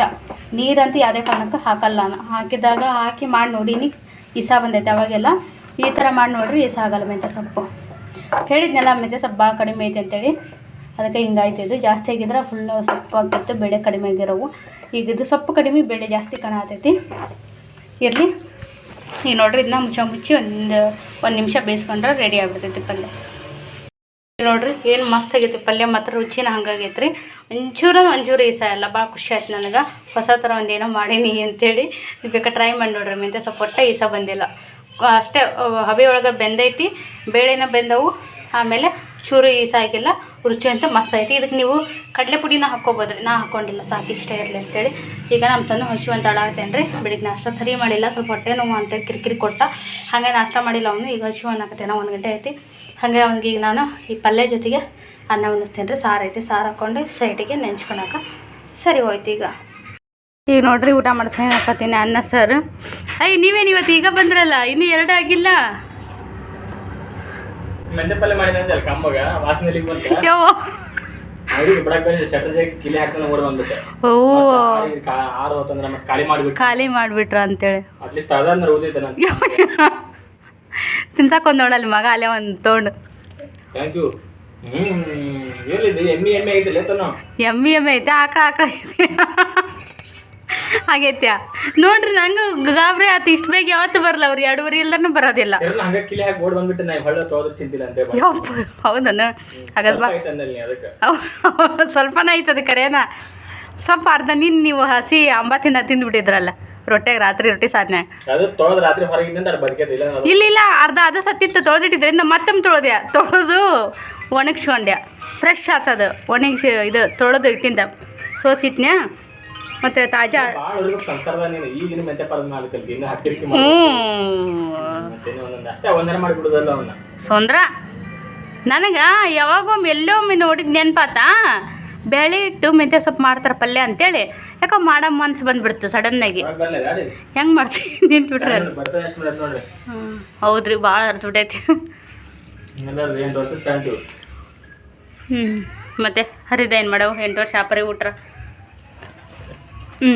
ನೀರಂತೂ ಯಾವುದೇ ಕಾರಣಕ್ಕೂ ಹಾಕಲ್ಲ ಹಾಕಿದಾಗ ಹಾಕಿ ಮಾಡಿ ನೋಡೀನಿ ಇಸ ಬಂದೈತೆ ಅವಾಗೆಲ್ಲ. ಈ ಥರ ಮಾಡಿ ನೋಡ್ರಿ ಇಸ ಆಗಲ್ಲ ಮೆಂತ್ಯ ಸೊಪ್ಪು. ಹೇಳಿದ್ನಲ್ಲ, ಮೆಂತ್ಯ ಸೊಪ್ಪು ಭಾಳ ಕಡಿಮೆ ಐತೆ ಅಂತೇಳಿ. ಅದಕ್ಕೆ ಹಿಂಗಾಯ್ತು. ಇದು ಜಾಸ್ತಿ ಆಗಿದ್ರೆ ಫುಲ್ ಸೊಪ್ಪು ಆಗ್ತಿತ್ತು ಬೆಳೆ ಕಡಿಮೆ ಆಗಿರೋವು. ಈಗ ಇದು ಸೊಪ್ಪು ಕಡಿಮೆ, ಬೇಳೆ ಜಾಸ್ತಿ ಕಾಣತೈತಿ. ಇರಲಿ. ಈಗ ನೋಡ್ರಿ, ಇದನ್ನ ಮುಚ್ಚ ಮುಚ್ಚಿ ಒಂದು ಒಂದು ನಿಮಿಷ ಬೇಯಿಸ್ಕೊಂಡ್ರೆ ರೆಡಿ ಆಗ್ಬಿಡ್ತೈತಿ ಪಲ್ಯ. ನೋಡ್ರಿ, ಏನು ಮಸ್ತ್ ಆಗೈತಿ ಪಲ್ಯ ಮಾತ್ರ ರುಚಿನ ಹಂಗಾಗೈತೆ ರೀ ಒಂಚೂರು ಒಂಚೂರು ಈಸ ಎಲ್ಲ ಭಾಳ ಖುಷಿ ಆಯ್ತು ನನಗೆ. ಹೊಸ ಥರ ಒಂದೇನೋ ಮಾಡೀನಿ ಅಂತೇಳಿ. ಬೇಕಾ ಟ್ರೈ ಮಾಡಿ ನೋಡ್ರಿ ಮೆಂತ್ಯ ಸ್ವಲ್ಪ ಒಟ್ಟ ಈಸ ಬಂದಿಲ್ಲ. ಅಷ್ಟೇ ಹಬೆ ಒಳಗೆ ಬೆಂದೈತಿ, ಬೇಳೆನ ಬೆಂದವು, ಆಮೇಲೆ ಚೂರು ಈಸ ಆಗಿಲ್ಲ. ರುಚಿ ಅಂತೂ ಮಸ್ತ್ ಐತಿ ಇದಕ್ಕೆ ನೀವು ಕಡಲೆ ಪುಡಿನ ಹಾಕ್ಕೋಬೋದ್ರಿ ನಾ ಹಾಕ್ಕೊಂಡಿಲ್ಲ ಸಾಕು ಇಷ್ಟ ಇರಲಿ ಅಂತೇಳಿ. ಈಗ ನಮ್ಮ ತನು ಹಸಿ ಅಂತ ಆಡಾಗ್ತೇನೆ ರೀ ಬೆಳಿಗ್ಗೆ ನಾಷ್ಟ ಸರಿ ಮಾಡಿಲ್ಲ, ಸ್ವಲ್ಪ ಹೊಟ್ಟೆ ನೋವು ಅಂತೇಳಿ ಕಿರಿಕಿರಿ ಕೊಟ್ಟ ಹಾಗೆ ನಾಷ್ಟ ಮಾಡಿಲ್ಲ ಅವನು, ಈಗ ಹಸಿವು ನಾವು ಒಂದು ಗಂಟೆ ಐತಿ ಹಾಗೆ ಅವ್ನಿಗೆ ಈಗ ನಾನು ಈ ಪಲ್ಯ ಜೊತೆಗೆ ಅನ್ನ ಉಣಿಸ್ತೇನೆ ರೀ ಸಾರು ಐತಿ, ಸಾರು ಹಾಕ್ಕೊಂಡು ಸೈಟಿಗೆ ನೆಂಚ್ಕೊಳಕ ಸರಿ ಹೋಯ್ತು ಈಗ. ಈಗ ನೋಡ್ರಿ ಊಟ ಮಾಡ್ಸಂಗೆ ಹಾಕತ್ತೀನಿ ಅನ್ನ, ಸಾರು. ಅಯ್ಯ ನೀವೇನು ಇವತ್ತು ಈಗ ಬಂದ್ರಲ್ಲ? ಇನ್ನೂ ಎರಡು ಆಗಿಲ್ಲ ಮೆಂತೆ ಪಲ್ಯ ಮಾಡಿದ ಅಂತ ಕಮ್ಮಗ ವಾಸನೆಲಿ ಬಂತ. ಯೋ ಅವ್ರಿಗೆ ಬಿಡಕ್ ಬೇರೆ ಶಟರ್ ಜಾಕಿ ಕಿಲಿ ಹಾಕ್ತಾನೆ ಓಡಿ ಬಂದ್ಬಿಟ್ಟೆ ಓ. ಮತ್ತೆ ಕಾ- ಆರು ಹೊತ್ತಂದ್ರೆ ಮತ್ತೆ ಖಾಲಿ ಮಾಡಿಬಿಟ್ಟು ಖಾಲಿ ಮಾಡಿಬಿಟ್ರ ಅಂತೇಳಿ. ಅಟ್ಲೀಸ್ಟ್ ಅದಂದ್ರೆ ಓದೈತೆ ನಾನು ತಿನ್ಸಕ್ಕೆ ನೋಡಲ್ಲ ಮಗ ಅಲ್ಲೇ ಒಂದು ತೊಗೊಂಡು ಥ್ಯಾಂಕ್ ಯು ಹ್ಮ್ ಹೇಳಿದ್ದೆ ಎಮ್ಮಿ ಎಮ್ಮೆ ಐತಿಲ್ಲ ತನು? ಎಮ್ಮಿ ಎಮ್ಮೆ ಐತೆ ಆಕಳ ಆಕಳ ಐತೆ. ಆಗೈತ್ಯ? ನೋಡ್ರಿ ನಂಗೆ ಗಾಬ್ರಿ ಆತು. ಇಷ್ಟು ಬೇಗ ಯಾವತ್ತು ಬರಲ್ಲ ಅವ್ರು. ಎರಡೂವರೆ ಎಲ್ಲಾನು ಬರೋದಿಲ್ಲ. ಯಪ್ಪ ಹೌದನ ಹಾಗಾದ್ರೆ ಬಾ ಸ್ವಲ್ಪನೇ ಐತದ ಕರೇನ. ಸ್ವಲ್ಪ ಅರ್ಧ ನೀನು ನೀವು ಹಸಿ ಅಂಬ ತಿನ್ನ ತಿಂದ್ಬಿಟ್ಟಿದ್ರಲ್ಲ. ರೊಟ್ಟೆಗೆ ರಾತ್ರಿ ರೊಟ್ಟಿ ಸಾಧನೆ ತೊಳೆದ್ ಇಲ್ಲ ಇಲ್ಲ ಅರ್ಧ ಅದು ಸತ್ತಿತ್ತು ತೊಳ್ದಿಟ್ಟಿದ್ರಿಂದ ಮತ್ತೊಮ್ಮೆ ತೊಳೆದ್ಯಾ? ತೊಳೆದು ಒಣಗಿಸ್ಕೊಂಡೆ ಫ್ರೆಶ್ ಆತದು. ಒಣಗಿಸಿ ಇದು ತೊಳೆದು ಇಟ್ಟಿಂದ. ಸೋಸಿಟ್ನ್ಯಾ? ಮತ್ತು ತಾಜಾ ಸೊಂದ್ರ ನನಗೆ ಯಾವಾಗೊಮ್ಮೆ ಎಲ್ಲೋ ಒಮ್ಮೆ ನೋಡಿದ ನೆನ್ಪಾತ? ಬೇಳೆ ಇಟ್ಟು ಮೆಂತ್ಯ ಸೊಪ್ಪು ಮಾಡ್ತಾರೆ ಪಲ್ಯ ಅಂತೇಳಿ. ಯಾಕೋ ಮಾಡೋ ಮನ್ಸು ಬಂದ್ಬಿಡ್ತು ಸಡನ್ನಾಗಿ ಆಗಿ. ಹೆಂಗ್ ಮಾಡ್ತೀನಿ ನಿಂತ್ಬಿಟ್ರೆ ಹೌದ್ರಿ ಭಾಳ ಅರ್ಧ ಬಿಟ್ಟೈತಿ. ಹ್ಞೂ ಮತ್ತೆ ಹರಿದ ಏನು ಮಾಡವು? ಎಂಟು ವರ್ಷ ಆಪರಿ ಊಟ್ರ. ಹ್ಞೂ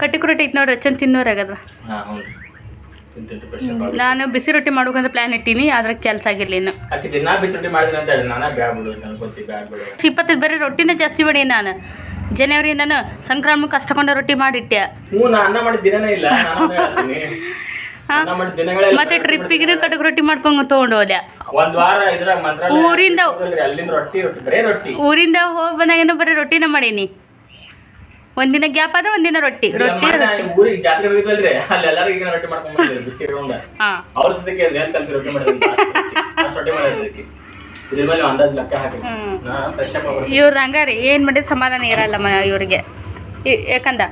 ಕಟ್ಟಿ ರೊಟ್ಟಿ ಇಟ್ಟು ನೋಡ್ರಿ ಚಂದ ತಿನ್ನೋರು ಹಾಂ ಹ್ಞೂ ತಿಂತೀನಿ ಪ್ರಶ್ನೆ ನಾನು ಬಿಸಿ ರೊಟ್ಟಿ ಮಾಡ್ಬೇಕಂತ ಪ್ಲ್ಯಾನ್ ಇಟ್ಟೀನಿ ಆದ್ರೆ ಕೆಲಸ ಆಗಿರಲಿ ಇನ್ನು. ಇಪ್ಪತ್ತೈದು ಬರೀ ರೊಟ್ಟಿನೇ ಜಾಸ್ತಿ ಮಾಡಿ ನಾನು. ಜನವರಿ ನಾನು ಸಂಕ್ರಾಮಕ್ಕೆ ಕಷ್ಟಕೊಂಡ ರೊಟ್ಟಿ ಮಾಡಿಟ್ಟೆ. ಮತ್ತೆ ಟ್ರಿಪ್ಪಿಗೆ ಕಟಕ್ ರೊಟ್ಟಿ ಮಾಡ್ಕೊಂಡು ತಗೊಂಡು ಹೋದೆ. ಊರಿಂದ- ಊರಿಂದ ಹೋಗಿ ಬಂದಾಗ ಬರೀ ರೊಟ್ಟಿನ ಮಾಡೀನಿ. ಒಂದಿನ ಗ್ಯಾಪ್ ಆದ್ರೆ ಒಂದಿನ ರೊಟ್ಟಿ. ರೊಟ್ಟಿ ರೊಟ್ಟಿ. ಊರಿಗೆ ಜಾತ್ರೆ ಹೋಗಿದ್ವಲ್ರಿ ಅಲ್ಲಿ ಎಲ್ಲಾರು ಈಗ ರೊಟ್ಟಿ ಮಾಡ್ಕೊಂಡ್ ಬಂದಿದ್ರು ಬಿಟ್ಟಿರೋಂಡ ಹಾ. ಅವ್ರ ಸದ್ಯಕ್ಕೆ ಎಲ್ಲಿ ಕಲ್ತಿ ರೊಟ್ಟಿ ಮಾಡಿದ್ರು? ಅಷ್ಟು ರೊಟ್ಟಿ ಮಾಡಿದ್ರು ಅದಕ್ಕೆ. ಇದ್ರ ಮೇಲೆ ಅಂದಾಜು ಲೆಕ್ಕ ಹಾಕಿ. ನಾ ಫ್ರೆಶ್ ಅಪ್ ಆಗ್ಬಿಡ್ತೀನಿ ಇವ್ರದ್ದು ಹಂಗಾರಿ ಏನು ಮಾಡಿದ್ರೆ ಸಮಾಧಾನ ಇರಲ್ಲ ಮ ಇವ್ರಿಗೆ. ಇ- ಯಾಕಂದ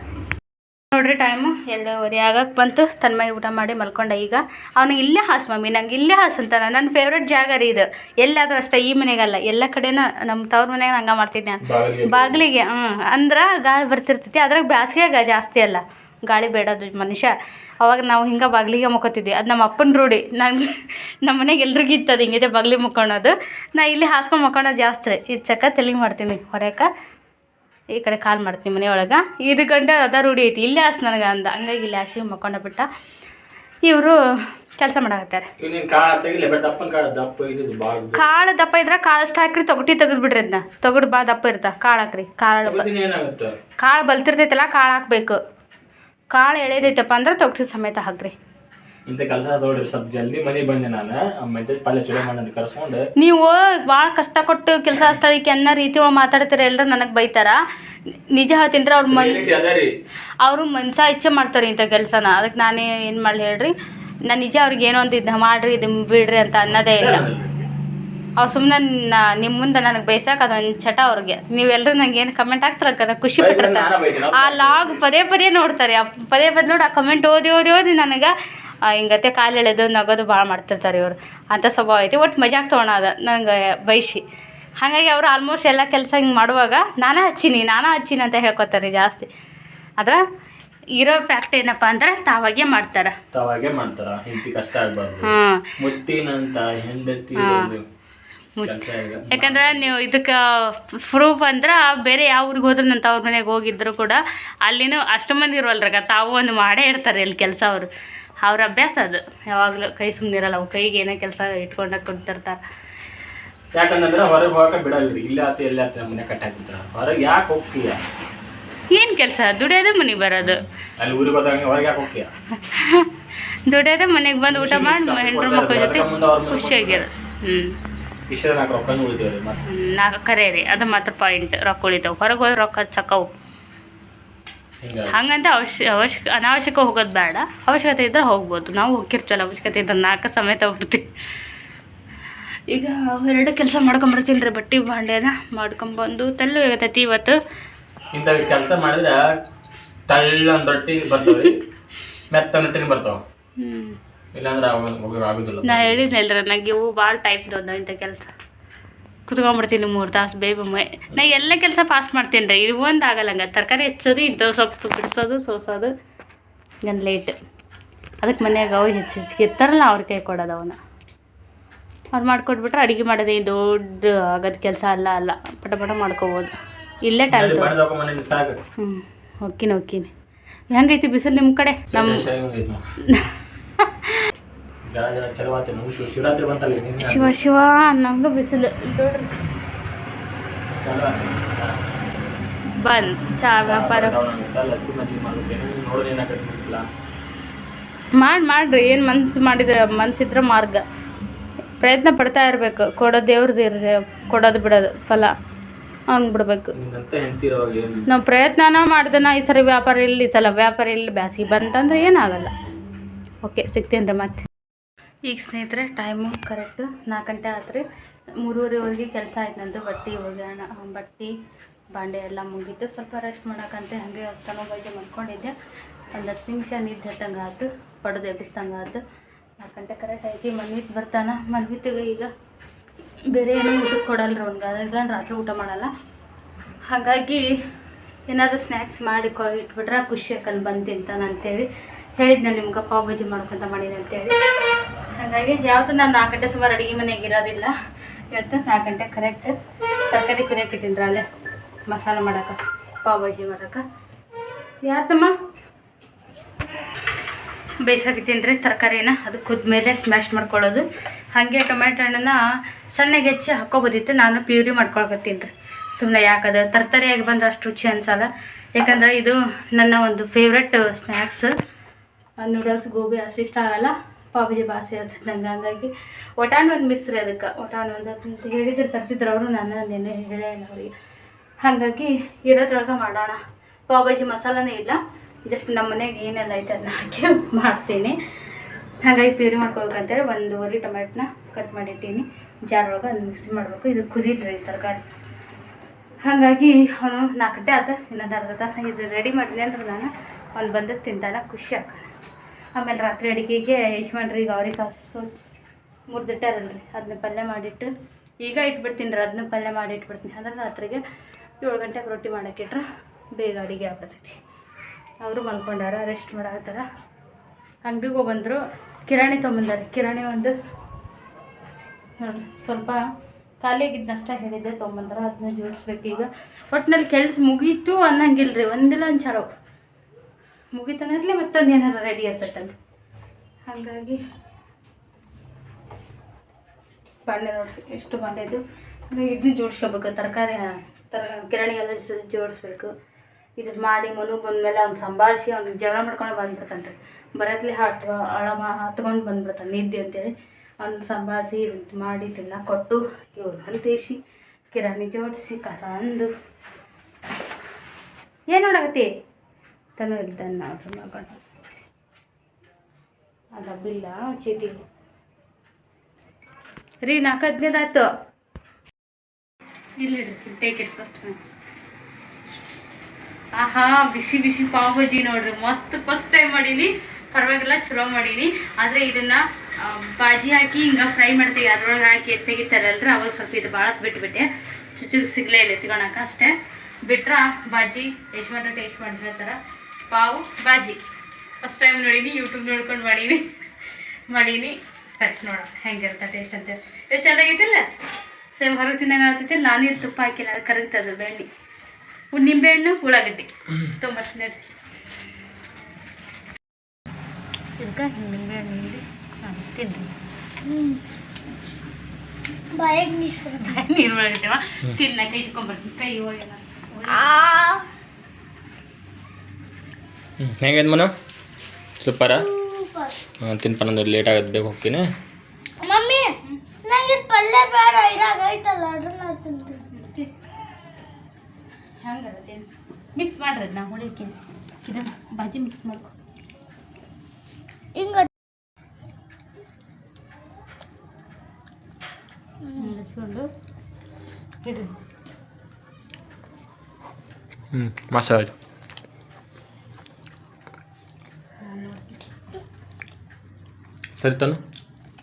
ನೋಡ್ರಿ ಟೈಮು ಎರಡೂವರೆ ಆಗಕ್ಕೆ ಬಂತು. ತನ್ಮೈ ಊಟ ಮಾಡಿ ಮಲ್ಕೊಂಡೆ ಈಗ. ಅವ್ನಿಗೆ ಇಲ್ಲೇ ಹಾಸು ಮಮ್ಮಿ ನಂಗೆ ಇಲ್ಲೇ ಹಾಸು ಅಂತ ನನ್ನ ಫೇವ್ರೆಟ್ ಜಾಗ ರೀ ಇದು. ಎಲ್ಲಾದರೂ ಅಷ್ಟೇ ಈ ಮನೆಗಲ್ಲ. ಎಲ್ಲ ಕಡೆನೂ ನಮ್ಮ ತವ್ರ ಮನೆಗೆ ಹಂಗೆ ಮಾಡ್ತಿದ್ದೆ ನಾನು ಬಾಗಿಲಿಗೆ ಹ್ಞೂ ಅಂದ್ರೆ ಗಾಳಿ ಬರ್ತಿರ್ತೈತಿ ಅದ್ರಾಗ ಬ್ಯಾಸಿಗೆಗ ಜಾಸ್ತಿ ಅಲ್ಲ. ಗಾಳಿ ಬೇಡದು ಮನುಷ್ಯ. ಅವಾಗ ನಾವು ಹಿಂಗೆ ಬಾಗಿಲಿಗೆ ಮುಕ್ಕೋತಿದ್ವಿ. ಅದು ನಮ್ಮ ಅಪ್ಪನ ರೂಢಿ. ನಂಗೆ ನಮ್ಮ ಮನೆಗೆ ಎಲ್ರಿಗೂ ಅದು ಹಿಂಗಿದೆ ಬಾಗಿಲಿಗೆ ಮುಕ್ಕೊಳೋದು. ನಾ ಇಲ್ಲಿ ಹಾಸ್ಕೊಂಡು ಮಕ್ಕೊಳೋದು ಜಾಸ್ತಿ ರೀ. ಇದು ಚಕ್ಕ ತೆಲಿಗೆ ಮಾಡ್ತೀನಿ ಹೊರಕ್ಕೆ ಈ ಕಡೆ ಕಾಲ್ ಮಾಡ್ತೀನಿ ಮನೆಯೊಳಗೆ. ಇದು ಗಂಡ ಅದ ರೂಢಿ ಐತಿ. ಇಲ್ಲೇ ಹಾಸ್ ನನಗೆ ಅಂದ. ಹಂಗಾಗಿ ಇಲ್ಲಿ ಹಾಸಿ ಮಕ್ಕೊಂಡ ಬಿಟ್ಟ. ಇವರು ಕೆಲಸ ಮಾಡಾಕತ್ತಾರೆ ಕಾಳು ದಪ್ಪ ಇದ್ರೆ ಕಾಳು ಅಷ್ಟು ಹಾಕ್ರಿ ತೊಗಟಿ ತೆಗೆದು ಬಿಡ್ರಿ ಅದನ್ನ ತೊಗಡು ಬಾ ದಪ್ಪ ಇರ್ತ. ಕಾಳು ಹಾಕ್ರಿ. ಕಾಳು ಕಾಳು ಬಲ್ತಿರ್ತೈತಲ್ಲ ಕಾಳು ಹಾಕ್ಬೇಕು. ಕಾಳು ಎಳೆದೈತಪ್ಪ ಅಂದ್ರೆ ತೊಗಟಿ ಸಮೇತ ಹಾಕ್ರಿ. ಇಂಥ ಕೆಲಸ ನೋಡ್ರಿ ಸ್ವಲ್ಪ ಜಲ್ದಿ ಮನೆಗೆ ಬಂದೆ ನಾನು. ಮೆಂತೆ ಪಲ್ಯ ಚಲೋ ಮಾಡಿ ಕರ್ಸ್ಕೊಂಡು. ನೀವು ಭಾಳ ಕಷ್ಟಪಟ್ಟು ಕೆಲಸ ಸ್ಥಳಕ್ಕೆ ಅನ್ನೋ ರೀತಿ ಒಳಗೆ ಮಾತಾಡ್ತೀರ ಎಲ್ಲರೂ ನನಗೆ ಬೈತಾರ. ನಿಜ ಹೇಳ್ತೀನಿ ಅವ್ರ ಮನ್ಸು ಅವರು ಮನ್ಸ ಇಚ್ಛೆ ಮಾಡ್ತಾರೆ ಇಂಥ ಕೆಲಸನ. ಅದಕ್ಕೆ ನಾನೇ ಏನು ಮಾಡಲಿ ಹೇಳ್ರಿ ನಾನು ನಿಜ ಅವ್ರಿಗೆ ಏನೋ ಒಂದು ಇದು ಮಾಡ್ರಿ ಇದು ಬಿಡ್ರಿ ಅಂತ ಅನ್ನೋದೇ ಇಲ್ಲ. ಅವ್ರು ಸುಮ್ಮನೆ ನಿಮ್ಮ ಮುಂದೆ ನನಗೆ ಬೈಸಕ್ಕೆ ಅದೊಂದು ಚಟ ಅವ್ರಿಗೆ. ನೀವೆಲ್ಲರೂ ನಂಗೆ ಏನು ಕಮೆಂಟ್ ಹಾಕ್ತಾರ ಖುಷಿ ಪಟ್ಟಿರ್ತಾರೆ ಆ ಲಾಗ್ ಪದೇ ಪದೇ ನೋಡ್ತಾರೆ. ಆ ಪದೇ ಪದೇ ನೋಡಿ ಆ ಕಮೆಂಟ್ ಓದಿ ಓದಿ ಓದಿ ನನಗೆ ಹಿಂಗತ್ತೆ ಕಾಲು ಎಳೆದು ನಗೋದು ಭಾಳ ಮಾಡ್ತಿರ್ತಾರೆ ಇವರು. ಅಂಥ ಸ್ವಭಾವ ಐತಿ. ಒಟ್ಟು ಮಜಾಕ್ ತೊಗೊಳೋದ ನನಗೆ ಬಯಸಿ. ಹಾಗಾಗಿ ಅವರು ಆಲ್ಮೋಸ್ಟ್ ಎಲ್ಲ ಕೆಲಸ ಹಿಂಗೆ ಮಾಡುವಾಗ ನಾನೇ ಹಚ್ಚೀನಿ ನಾನೇ ಹಚ್ಚೀನಿ ಅಂತ ಹೇಳ್ಕೊತಾರೆ ಜಾಸ್ತಿ. ಆದ್ರೆ ಇರೋ ಫ್ಯಾಕ್ಟ್ ಏನಪ್ಪ ಅಂದ್ರೆ ತಾವಾಗೆ ಮಾಡ್ತಾರೆ. ತಾವಾಗೆ ಮಾಡ್ತಾರ ಹೆಂಡತಿ ಕಷ್ಟ ಆಗ್ಬಾರ್ದು. ಮುತ್ತಿನಂತ ಹೆಂಡತಿ ಯಾಕಂದ್ರೆ ನೀವು ಇದಕ್ಕೆ ಪ್ರೂಫ್ ಅಂದ್ರೆ ಬೇರೆ ಯಾವ ಊರಿಗೆ ಹೋದ್ರೆ ನನ್ನ ತವ್ರ ಮನೆಗೆ ಹೋಗಿದ್ರು ಕೂಡ ಅಲ್ಲಿನೂ ಅಷ್ಟು ಮಂದಿ ಇರೋಲ್ರಾಗ ತಾವು ಒಂದು ಮಾಡೇ ಇರ್ತಾರೆ ಇಲ್ಲಿ ಕೆಲಸ ಅವರು. ಅವ್ರ ಅಭ್ಯಾಸ ಅದು. ಯಾವಾಗಲೂ ಕೈ ಸುಮ್ಮನಿರಲ್ಲ ಅವ್ರ ಕೈಗೆ ಏನೋ ಕೆಲಸ ಇಟ್ಕೊಂಡಾಗ ಕೊಡ್ತಿರ್ತಾರೆ ಯಾಕಂತಂದ್ರೆ ಹೊರಗೆ ಹೋಗಕ್ಕೆ ಬಿಡಲ್ರಿ. ಇಲ್ಲ ಆತ ಎಲ್ಲ ಆತ ಮನೆ ಕಟ್ಟಾಕ್ಬಿಡ್ತಾರ. ಹೊರಗೆ ಯಾಕೆ ಹೋಗ್ತೀಯ? ಏನು ಕೆಲಸ? ದುಡಿಯೋದೇ ಮನೆಗೆ ಬರೋದು. ಅಲ್ಲಿ ಊರಿಗೆ ಹೋದಾಗ ಹೊರಗೆ ಯಾಕೆ ಹೋಗ್ತೀಯ? ದುಡಿಯೋದೇ ಮನೆಗೆ ಬಂದು ಊಟ ಮಾಡಿ ಹೆಂಡ್ರ ಮಕ್ಕಳ ಜೊತೆ ಖುಷಿಯಾಗಿರೋದು ಹ್ಞೂ ಇಷ್ಟ ನಾಲ್ಕು ರೊಕ್ಕನೂ ಉಳಿದೇವ್ರಿ ಮತ್ತೆ. ನಾ ಕರೆ ರೀ ಅದು ಮಾತ್ರ ಪಾಯಿಂಟ್ ರೊಕ್ಕ ಉಳಿತಾವೆ. ಹೊರಗೆ ಹೋದ್ರೆ ರೊಕ್ಕ ಚಕ್ಕವು. ಹಂಗಂತ ಅವಶ್ಯ ಅವಶ್ಯಕ ಅನಾವಶ್ಯಕ ಹೋಗೋದು ಬೇಡ. ಅವಶ್ಯಕತೆ ಇದ್ರೆ ಹೋಗ್ಬೋದು. ನಾವು ಹೋಗಿರ್ತೀವಲ್ಲ ಅವಶ್ಯಕತೆ ಇದ್ದ ನಾಲ್ಕು ಸಮೇತ ಹೋಗ್ತೀವಿ. ಈಗ ಎರಡು ಕೆಲಸ ಮಾಡ್ಕೊಂಬರ್ತೀನಿ ರೀ ಬಟ್ಟೆ ಬಾಂಡೆನ ಮಾಡ್ಕೊಂಬಂದು ತಲ್ಲು ಆಗತೈತಿ ಇವತ್ತು. ಇಂಥ ಕೆಲಸ ಮಾಡಿದ್ರೆ ತಳ್ಳೊಂದು ರೊಟ್ಟಿ ಬರ್ತಾವ್ರಿ ಮೆತ್ತ ರೊಟ್ಟಿನ ಬರ್ತಾವ. ಹ್ಞೂ ಇಲ್ಲಾಂದ್ರೆ ಆಗೋದಿಲ್ಲ. ನಾ ಹೇಳಿದ್ನಲ್ರ ನಂಗೆ ಇವು ಭಾಳ ಟೈಪ್ ದೊಡ್ಡ ಇಂಥ ಕೆಲಸ. ಕುತ್ಕೊಂಡ್ಬಿಡ್ತೀನಿ ಮೂರು ತಾಸು ಬೇಗ ಮೈ ನಾ ಎಲ್ಲ ಕೆಲಸ ಫಾಸ್ಟ್ ಮಾಡ್ತೀನಿ ರೀ. ಇದು ಒಂದು ಆಗಲ್ಲ ಹಂಗೆ. ತರಕಾರಿ ಹೆಚ್ಚೋದು ಇಂಥವು ಸೊಪ್ಪು ಬಿಡಿಸೋದು ಸೋಸೋದು ನನ್ನ ಲೇಟ್ ಅದಕ್ಕೆ ಮನೆಯಾಗ ಅವು ಹೆಚ್ಚು ಹೆಚ್ಚಿಗೆ ಇರ್ತಾರಲ್ಲ ಅವ್ರ ಕೈ ಕೊಡೋದು ಅವನ್ನ ಅದು ಮಾಡಿಕೊಟ್ಬಿಟ್ರೆ ಅಡುಗೆ ಮಾಡೋದು ಏನು ದೊಡ್ಡ ಆಗೋದು ಕೆಲಸ ಅಲ್ಲ ಅಲ್ಲ. ಪಟ ಪಟ ಮಾಡ್ಕೋಬೋದು. ಇಲ್ಲೇ ಟೈಮ್ ಹ್ಞೂ ಹೋಗ್ತೀನಿ ಹೋಗ್ತೀನಿ ಹೆಂಗೈತಿ ಬಿಸಿಲು ನಿಮ್ಮ ಕಡೆ? ನಮ್ಮ ಚಲೋ ನಮ್ಗೆ ಶಿವ ಶಿವರಾತ್ರಿ ಬಂತಲ್ಲ ಶಿವ ಶಿವ ನಂಗೆ ಬಿಸಿಲು. ನೋಡ್ರಿ ಚಲೋ ಬಂದ್ ಚಾ ವ್ಯಾಪಾರ. ಡೌನ್ ಆಗುತ್ತಾ, ಲಸ್ಸಿ ಮಜ್ಜಿಗೆ ಮಾಡ್ಬೇಕು ನೋಡೋದು ಏನಾಗತ್ತೆ ಮಾಡಿ ಮಾಡ್ರಿ ಏನು ಮನ್ಸು ಮಾಡಿದ್ರೆ ಮನ್ಸಿದ್ರೆ ಮಾರ್ಗ. ಪ್ರಯತ್ನ ಪಡ್ತಾ ಇರಬೇಕು ಕೊಡೋ ದೇವ್ರದ್ದು ಇರ್ರಿ ಕೊಡೋದು ಬಿಡೋದು ಫಲ. ಹಂಗೆ ಬಿಡ್ಬೇಕು. ನಾವು ಪ್ರಯತ್ನನ ಮಾಡ್ದನ ಈ ಸರಿ ವ್ಯಾಪಾರ ಇಲ್ಲಿ ಸಲ ವ್ಯಾಪಾರ ಇಲ್ಲಿ ಬ್ಯಾಸಿಗೆ ಬಂತಂದ್ರೆ ಏನಾಗಲ್ಲ. ಓಕೆ ಸಿಗ್ತೀನಿ ರೀ ಮತ್ತೆ. ಈಗ ಸ್ನೇಹಿತರೆ ಟೈಮು ಕರೆಕ್ಟು ನಾಲ್ಕು ಗಂಟೆ ಆದರೆ ಮೂರುವರೆವರೆಗೆ ಕೆಲಸ ಆಯ್ತು ನಂದು, ಬಟ್ಟೆ ಒಗ್ಯಾಣ, ಬಟ್ಟೆ, ಬಾಂಡೆ ಎಲ್ಲ ಮುಗೀತು. ಸ್ವಲ್ಪ ರೆಸ್ಟ್ ಮಾಡೋಕ್ಕಂತೆ ಹಾಗೆ ತನೋ ಬಗ್ಗೆ ಮಲ್ಕೊಂಡಿದ್ದೆ. ಒಂದು ಹತ್ತು ನಿಮಿಷ ನಿದ್ದೆ ಹತ್ತಂಗೆ ಆಯ್ತು ಪಡೆದು ಎಬ್ಬಿಸ್ದಂಗೆ ಆಯ್ತು ನಾಲ್ಕು ಗಂಟೆ ಕರೆಕ್ಟ್ ಆಯ್ತು. ಮನ್ವಿತ್ ಬರ್ತಾನೆ. ಮನ್ವಿತ್ಗೆ ಈಗ ಬೇರೆ ಏನೂ ಊಟಕ್ಕೆ ಕೊಡಲ್ಲ ಅವ್ನಿಗೆ. ಅದ್ರ ರಾತ್ರಿ ಊಟ ಮಾಡಲ್ಲ. ಹಾಗಾಗಿ ಏನಾದರೂ ಸ್ನ್ಯಾಕ್ಸ್ ಮಾಡಿ ಕೊ ಇಟ್ಬಿಟ್ರೆ ಖುಷಿ ಆಕಲ್ ಬಂದು ತಿಂತಾನೆ ಅಂತೇಳಿ ಹೇಳಿದ್ನ ನಿಮ್ಗೆ. ಪಾವ್ ಭಾಜಿ ಮಾಡ್ಕೊತ ಮಾಡಿದೆ ಅಂತೇಳಿ. ಹಾಗಾಗಿ ಯಾವತ್ತೂ ನಾನು ನಾಲ್ಕು ಗಂಟೆ ಸುಮಾರು ಅಡುಗೆ ಮನೆಗೆ ಇರೋದಿಲ್ಲ. ಇವತ್ತು ನಾಲ್ಕು ಗಂಟೆ ಕರೆಕ್ಟ್ ತರಕಾರಿ ಕುದಿಯಕ್ಕೆ ಇಟ್ಟಿದ್ರ ಅಲ್ಲೇ. ಮಸಾಲೆ ಮಾಡೋಕೆ, ಪಾವ್ ಭಾಜಿ ಮಾಡಕ್ಕೆ ಯಾತಮ್ಮ ಬೇಯಿಸೋಕಿಟ್ಟಿನ್ರಿ ತರಕಾರಿನ. ಅದು ಕುದ್ಮೇಲೆ ಸ್ಮ್ಯಾಶ್ ಮಾಡ್ಕೊಳ್ಳೋದು. ಹಾಗೆ ಟೊಮೆಟೊ ಹಣ್ಣನ್ನ ಸಣ್ಣಗೆ ಹೆಚ್ಚಿ ಹಾಕೋಬೋದಿತ್ತು ನಾನು ಪ್ಯೂರಿ ಮಾಡ್ಕೊಳ್ಕತ್ತೀನಿ. ರೀ ಸುಮ್ಮನೆ ಯಾಕದು ತರ್ತರಿಯಾಗಿ ಬಂದ್ರೆ ಅಷ್ಟು ರುಚಿ ಅನ್ಸಲ್ಲ. ಯಾಕಂದರೆ ಇದು ನನ್ನ ಒಂದು ಫೇವ್ರೆಟ್ ಸ್ನ್ಯಾಕ್ಸ್ ನೂಡಲ್ಸ್ ಗೋಬಿ ಅಷ್ಟು ಇಷ್ಟ ಆಗಲ್ಲ. ಪಾವಜಿ ಬಾಸಿ ಇರ್ತದೆ ನಂಗೆ ಹಂಗಾಗಿ ಒಟಾಣಿ ಒಂದು ಮಿಸ್ ರೀ ಅದಕ್ಕೆ ಒಟಾಣಿ ಒಂದು ಅಂತ ಹೇಳಿದ್ರು ತರ್ತಿದ್ರು ಅವರು ನಾನು ನೆನೆ ಹೇಳೇ ಅವರಿಗೆ. ಹಾಗಾಗಿ ಇರೋದ್ರೊಳಗೆ ಮಾಡೋಣ. ಪಾವ್ ಭಾಜಿ ಮಸಾಲನೇ ಇಲ್ಲ ಜಸ್ಟ್ ನಮ್ಮ ಮನೆಗೆ ಏನೆಲ್ಲ ಐತೆ ಅದನ್ನ ಹಾಕಿ ಮಾಡ್ತೀನಿ. ಹಾಗಾಗಿ ಪ್ಯೂರಿ ಮಾಡ್ಕೋಬೇಕಂತೇಳಿ ಒಂದೂವರೆ ಟೊಮೆಟೊನ ಕಟ್ ಮಾಡಿಟ್ಟೀನಿ. ಜಾರ್ ಒಳಗೆ ಅದನ್ನ ಮಿಕ್ಸಿ ಮಾಡಬೇಕು. ಇದು ಕುದಿಲ್ರಿ ತರಕಾರಿ. ಹಾಗಾಗಿ ಅವನು ನಾಲ್ಕು ಗಂಟೆ ಆತ, ಇನ್ನೊಂದು ಅರ್ಧ ತಾಸು ಇದು ರೆಡಿ ಮಾಡಿದೆ ಅಂದ್ರೆ ನಾನು, ಅವ್ನು ಬಂದು ತಿಂತಾನ ಖುಷಿ ಆಗ ಆಮೇಲೆ ರಾತ್ರಿ ಅಡುಗೆಗೆ ಈಗ ಅವ್ರಿಗೆ ಕಾಸು ಮುರಿದಿಟ್ಟಾರಲ್ರಿ ಅದನ್ನ ಪಲ್ಯ ಮಾಡಿಟ್ಟು. ಈಗ ಇಟ್ಬಿಡ್ತೀನಿ ರೀ ಅದನ್ನ ಪಲ್ಯ ಮಾಡಿ ಇಟ್ಬಿಡ್ತೀನಿ. ಅಂದ್ರೆ ರಾತ್ರಿಗೆ ಏಳು ಗಂಟೆಗೆ ರೊಟ್ಟಿ ಮಾಡೋಕ್ಕಿಟ್ರೆ ಬೇಗ ಅಡುಗೆ ಆಗ್ತೈತಿ ಅವರು ಮಲ್ಕೊಂಡಾರ ರೆಸ್ಟ್ ಮಾಡಾಕತ್ತಾರ. ಅಂಗಡಿಗೆ ಬಂದರು ಕಿರಾಣಿ ತೊಗೊಂಬಂದಾರೆ. ಕಿರಾಣಿ ಒಂದು ನೋಡಿ ಸ್ವಲ್ಪ ಖಾಲಿಯಾಗಿದ್ದಷ್ಟ ಹೇಳಿದ್ದೆ, ತೊಗೊಂಬಂದ್ರೆ ಅದನ್ನ ಜೋಡಿಸ್ಬೇಕು ಈಗ ಒಟ್ಟಿನಲ್ಲಿ ಕೆಲಸ ಮುಗೀತು ಅನ್ನಂಗಿಲ್ಲ ರೀ ಒಂದಿಲ್ಲ ಒಂದು ಚರೋ ಮುಗಿತಾನರ್ಲಿ ಮತ್ತೊಂದು ಏನಾರು ರೆಡಿ ಇರ್ತೈತಲ್ಲ. ಹಾಗಾಗಿ ಬಾಂಡೆ ನೋಡ್ರಿ ಎಷ್ಟು ಬಾಂಡೆ ಇದು. ಇದನ್ನ ಜೋಡಿಸ್ಕೋಬೇಕು, ತರಕಾರಿ ತರ ಕಿರಾಣಿ ಎಲ್ಲ ಜೋಡಿಸ್ಬೇಕು. ಇದನ್ನ ಮಾಡಿ ಮನು ಬಂದಮೇಲೆ ಅವ್ನು ಸಂಭಾಳಿಸಿ ಅವ್ನಿಗೆ ಜಗಳ ಮಾಡ್ಕೊಂಡು ಬಂದ್ಬಿಡ್ತಾನೆ ರೀ ಬರತ್ಲಿ ಹಟ್ ಅಳ ಹತ್ಕೊಂಡು ಬಂದ್ಬಿಡ್ತಾನೆ ನಿದ್ದೆ ಅಂತೇಳಿ. ಅವ್ನು ಸಂಭಾಳಿಸಿ ಇದನ್ನ ಮಾಡಿ ತಿನ್ನ ಕೊಟ್ಟು ಇವ್ರು ಹಂತೇಸಿ ಕಿರಾಣಿ ಜೋಡಿಸಿ, ಕಸ ಅಂದು. ಏನು ತನು ಇಲ್ದಾನೆ ಆರ್ಡ್ರ್ ಮಾಡೋಣ ಅದ ಬಿಲ್ಲ ಚೀಟಿ. ರೀ, ನಾಲ್ಕು ಹದಿನೈದು ಆಯ್ತು. ಇಲ್ಲಿ ಟೇಕ್ ಇಟ್ ಫಸ್ಟ್ ಆಹಾ, ಬಿಸಿ ಬಿಸಿ ಪಾವ್ ಭಾಜಿ ನೋಡ್ರಿ, ಮಸ್ತ್ ಫಸ್ಟ್ ಟೈಮ್ ಮಾಡೀನಿ. ಪರವಾಗಿಲ್ಲ, ಚಲೋ ಮಾಡೀನಿ. ಆದರೆ ಇದನ್ನ ಬಾಜಿ ಹಾಕಿ ಹಿಂಗೆ ಫ್ರೈ ಮಾಡ್ತೀವಿ, ಅದ್ರೊಳಗೆ ಹಾಕಿ ತೆಗಿತಾರಲ್ರಿ ಅವಾಗ ಸ್ವಲ್ಪ ಇದು ಭಾಳ ಬಿಟ್ಬಿಟ್ಟೆ. ಚುಚ್ಚುಗೆ ಸಿಗ್ಲೇ ಇಲ್ಲ, ಎತ್ಕೊಳಕ ಅಷ್ಟೇ. ಬಿಟ್ರ, ಬಾಜಿ, ಯಜಮಾನ್ರು ಟೇಸ್ಟ್ ಮಾಡಿ ಹೇಳ್ತಾರ. ಪಾವು ಬಾಜಿ. ಫಸ್ಟ್ ಟೈಮ್ ನೋಡೀನಿ ಯೂಟ್ಯೂಬ್ ನೋಡ್ಕೊಂಡು ಮಾಡೀನಿ. ಮಾಡೀನಿ. ಕಟ್ ನೋಡ ಹೆಂಗಿರ್ತ ಟೇಸ್ಟ್ ಅಂತ. ಎಷ್ಟು ಚೆನ್ನಾಗೈತಿಲ್ಲ ಸೇಮ್ ಹೊರಗೆ ತಿನ್ನಂಗೆ ಆಗ್ತೈತಿ ನಾನೀರು ಇಲ್ಲಿ ತುಪ್ಪ ಹಾಕಿಲ್ಲ ಅದು ಕರಗ್ತದೆ ಬೆಣ್ಣೆ. ಹು ನಿಂಬೆಹಣ್ಣು ಉಳ್ಳಾಗಡ್ಡಿ. ತುಂಬ ಚೆನ್ನಾಗಿ ಇದಕ್ಕೆ ನಿಂಬೆಹಣ್ಣು ಹಿಂಡಿ. ನಾನು ತಿನ್ನಿ ಬಾಯಿಗೆ ನೀರು ನೀರು ಒಳಗಿಟ್ಟವ ತಿನ್ನ ಕೈ ಇಟ್ಕೊಂಬರ್ತೀನಿ ಕೈ ಹೋಗಿಲ್ಲ ಹ್ಞೂ ಹೆಂಗೈತೆ ಮನು? ಸೂಪರ? ಹಾಂ ತಿನ್ಪನಂದ್ರೆ ಲೇಟ್ ಆಗತ್ತೆ ಬೇಕು ಹೋಗ್ತೀನಿ. ಮಮ್ಮಿ ನಂಗೆ ಪಲ್ಯ ಬೇಡ ಇದಾಗೈತಲ್ಲ ಅದನ್ನ ತಿಂತೀನಿ. ಮಿಕ್ಸ್ ಮಾಡ್ರಿ ನಾ ಹೊಡಿತೀನಿ ಇದನ್ನು ಬಾಜಿ ಮಿಕ್ಸ್ ಮಾಡ್ಕೊ. ಹಿಂಗ. ಹಚ್ಕೊಂಡು. ಹ್ಞೂ ಮಸಾಲೆ. ಸರಿ ತಾನು.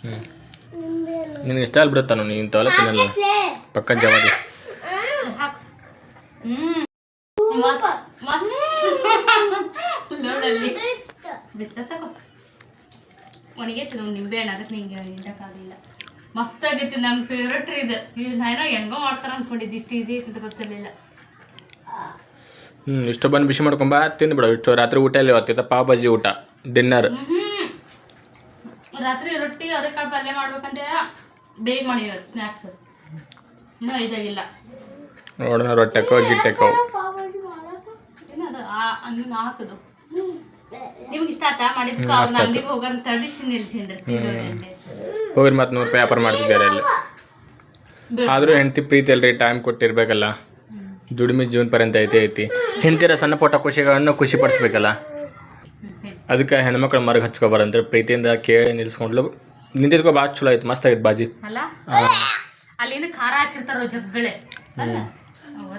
ಹ್ಞೂ ನಿನಗೆ ಇಷ್ಟ ಅಲ್ಲಿ ನಾನು ನೀನು ತಲೆ ತಿನ್ನಲ್ಲ. ಪಕ್ಕ ಜವಾರಿ. ಹಾಕು ಹ್ಞೂ ಮಸ್ತ್ ಮಸ್ತ್ ನೋಡಲ್ಲಿ ಬಿತ್ತ ತಗೋ ಒಣಗೈತಿ ನಾವು ನಿಂಬೆ ಹಣ್ಣು ಅದಕ್ಕೆ ನಿಂಗೆ ಇಡಕ್ಕಾಗಲಿಲ್ಲ ಮಸ್ತ್ ಆಗೈತಿ ನನ್ನ ಫೇವ್ರೆಟ್ ರೀ ಇದು ಇದು ನಾನು ಹೆಂಗೋ ಮಾಡ್ತಾರ ಅಂದ್ಕೊಂಡಿದ್ದು ಇಷ್ಟು ಬಂದು ಬಿಸಿ ಮಾಡ್ಕೊಂಬ ತಿಂದ್ಬಿಡ. ಇಷ್ಟು ರಾತ್ರಿ ಊಟ ಇಲ್ಲಿ ಪಾವ್ ಭಾಜಿ ಊಟ. ಡಿನ್ನರ್ ರಾತ್ರಿ ರೊಟ್ಟಿ ಅವರೆಕಾಳು ಪಲ್ಯ ಮಾಡ್ಬೇಕಂತ ಬೇಗ ಮಾಡಿರೋದು ಸ್ನ್ಯಾಕ್ಸ್ ಇನ್ನೂ ಇದಾಗಿಲ್ಲ. ನೋಡೋಣ ರೊಟ್ಟೆಕೋ ಗಿಟ್ಟೆಕೋ. ಏನದು ಅದು? ಅನ್ನ ಹಾಕೋದು. ನಿಮ್ಗೆ ಇಷ್ಟ ಆತ ಮಾಡಿದ್ಕ ಆತು. ಅಂಗಡಿಗೆ ಹೋಗೋದು ತಡಿಸಿ ನಿಲ್ಸಿನ್ರಿ ಹೋಗ್ರಿ ಮತ್ತೆ ನೂರು ರೂಪಾಯಿ ವ್ಯಾಪಾರ ಮಾಡ್ತಿದ್ದಾರೆ ಅಲ್ಲಿ. ಆದರೂ ಹೆಂಡತಿ ಪ್ರೀತಿ ಅಲ್ರಿ ಟೈಮ್ ಕೊಟ್ಟಿರ್ಬೇಕಲ್ಲ. ದುಡಿಮೆ ಜೀವನ ಪರ್ಯಂತ ಐತೆ ಐತಿ. ಹೆಂಡತಿರ ಸಣ್ಣ ಪುಟ್ಟ ಖುಷಿಗಳನ್ನು ಖುಷಿ ಪಡಿಸ್ಬೇಕಲ್ಲ. ಅದಕ್ಕೆ ಹೆಣ್ಮಕ್ಳು ಮರಗೆ ಹಚ್ಕೊಬಾರಂದ್ರೆ ಪ್ರೀತಿಯಿಂದ ಕೇಳಿ ನಿಲ್ಸ್ಕೊಂಡ್ಲು. ನಿಂತಿದ್ಕೋ ಭಾಳ ಚಲೋ ಆಯ್ತು. ಮಸ್ತ್ ಆಗೈತೆ ಬಾಜಿ. ಅಲ್ಲ? ಅಲ್ಲಿಂದ ಖಾರ ಹಾಕಿರ್ತಾರೋ ಜಗ್ಗಳೆ. ಅಲ್ಲ?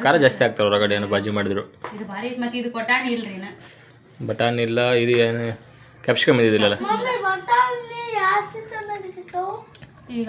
ಖಾರ ಜಾಸ್ತಿ ಆಗ್ತಾರೆ ಹೊರಗಡೆ ಏನೋ ಬಾಜಿ ಮಾಡಿದ್ರು. ಇದು ಭಾರಿ ಮತ್ತೆ ಇದು ಕೊಟ್ಟಾಣಿ ಇಲ್ರಿ ಇನ್ನ. ಬಟಾಣಿ ಇಲ್ಲ ಇದು ಏನು ಕ್ಯಾಪ್ಸಿಕಮ್ ಇದಿಲ್ಲ ಬಟಾಣಿ ಈಗ.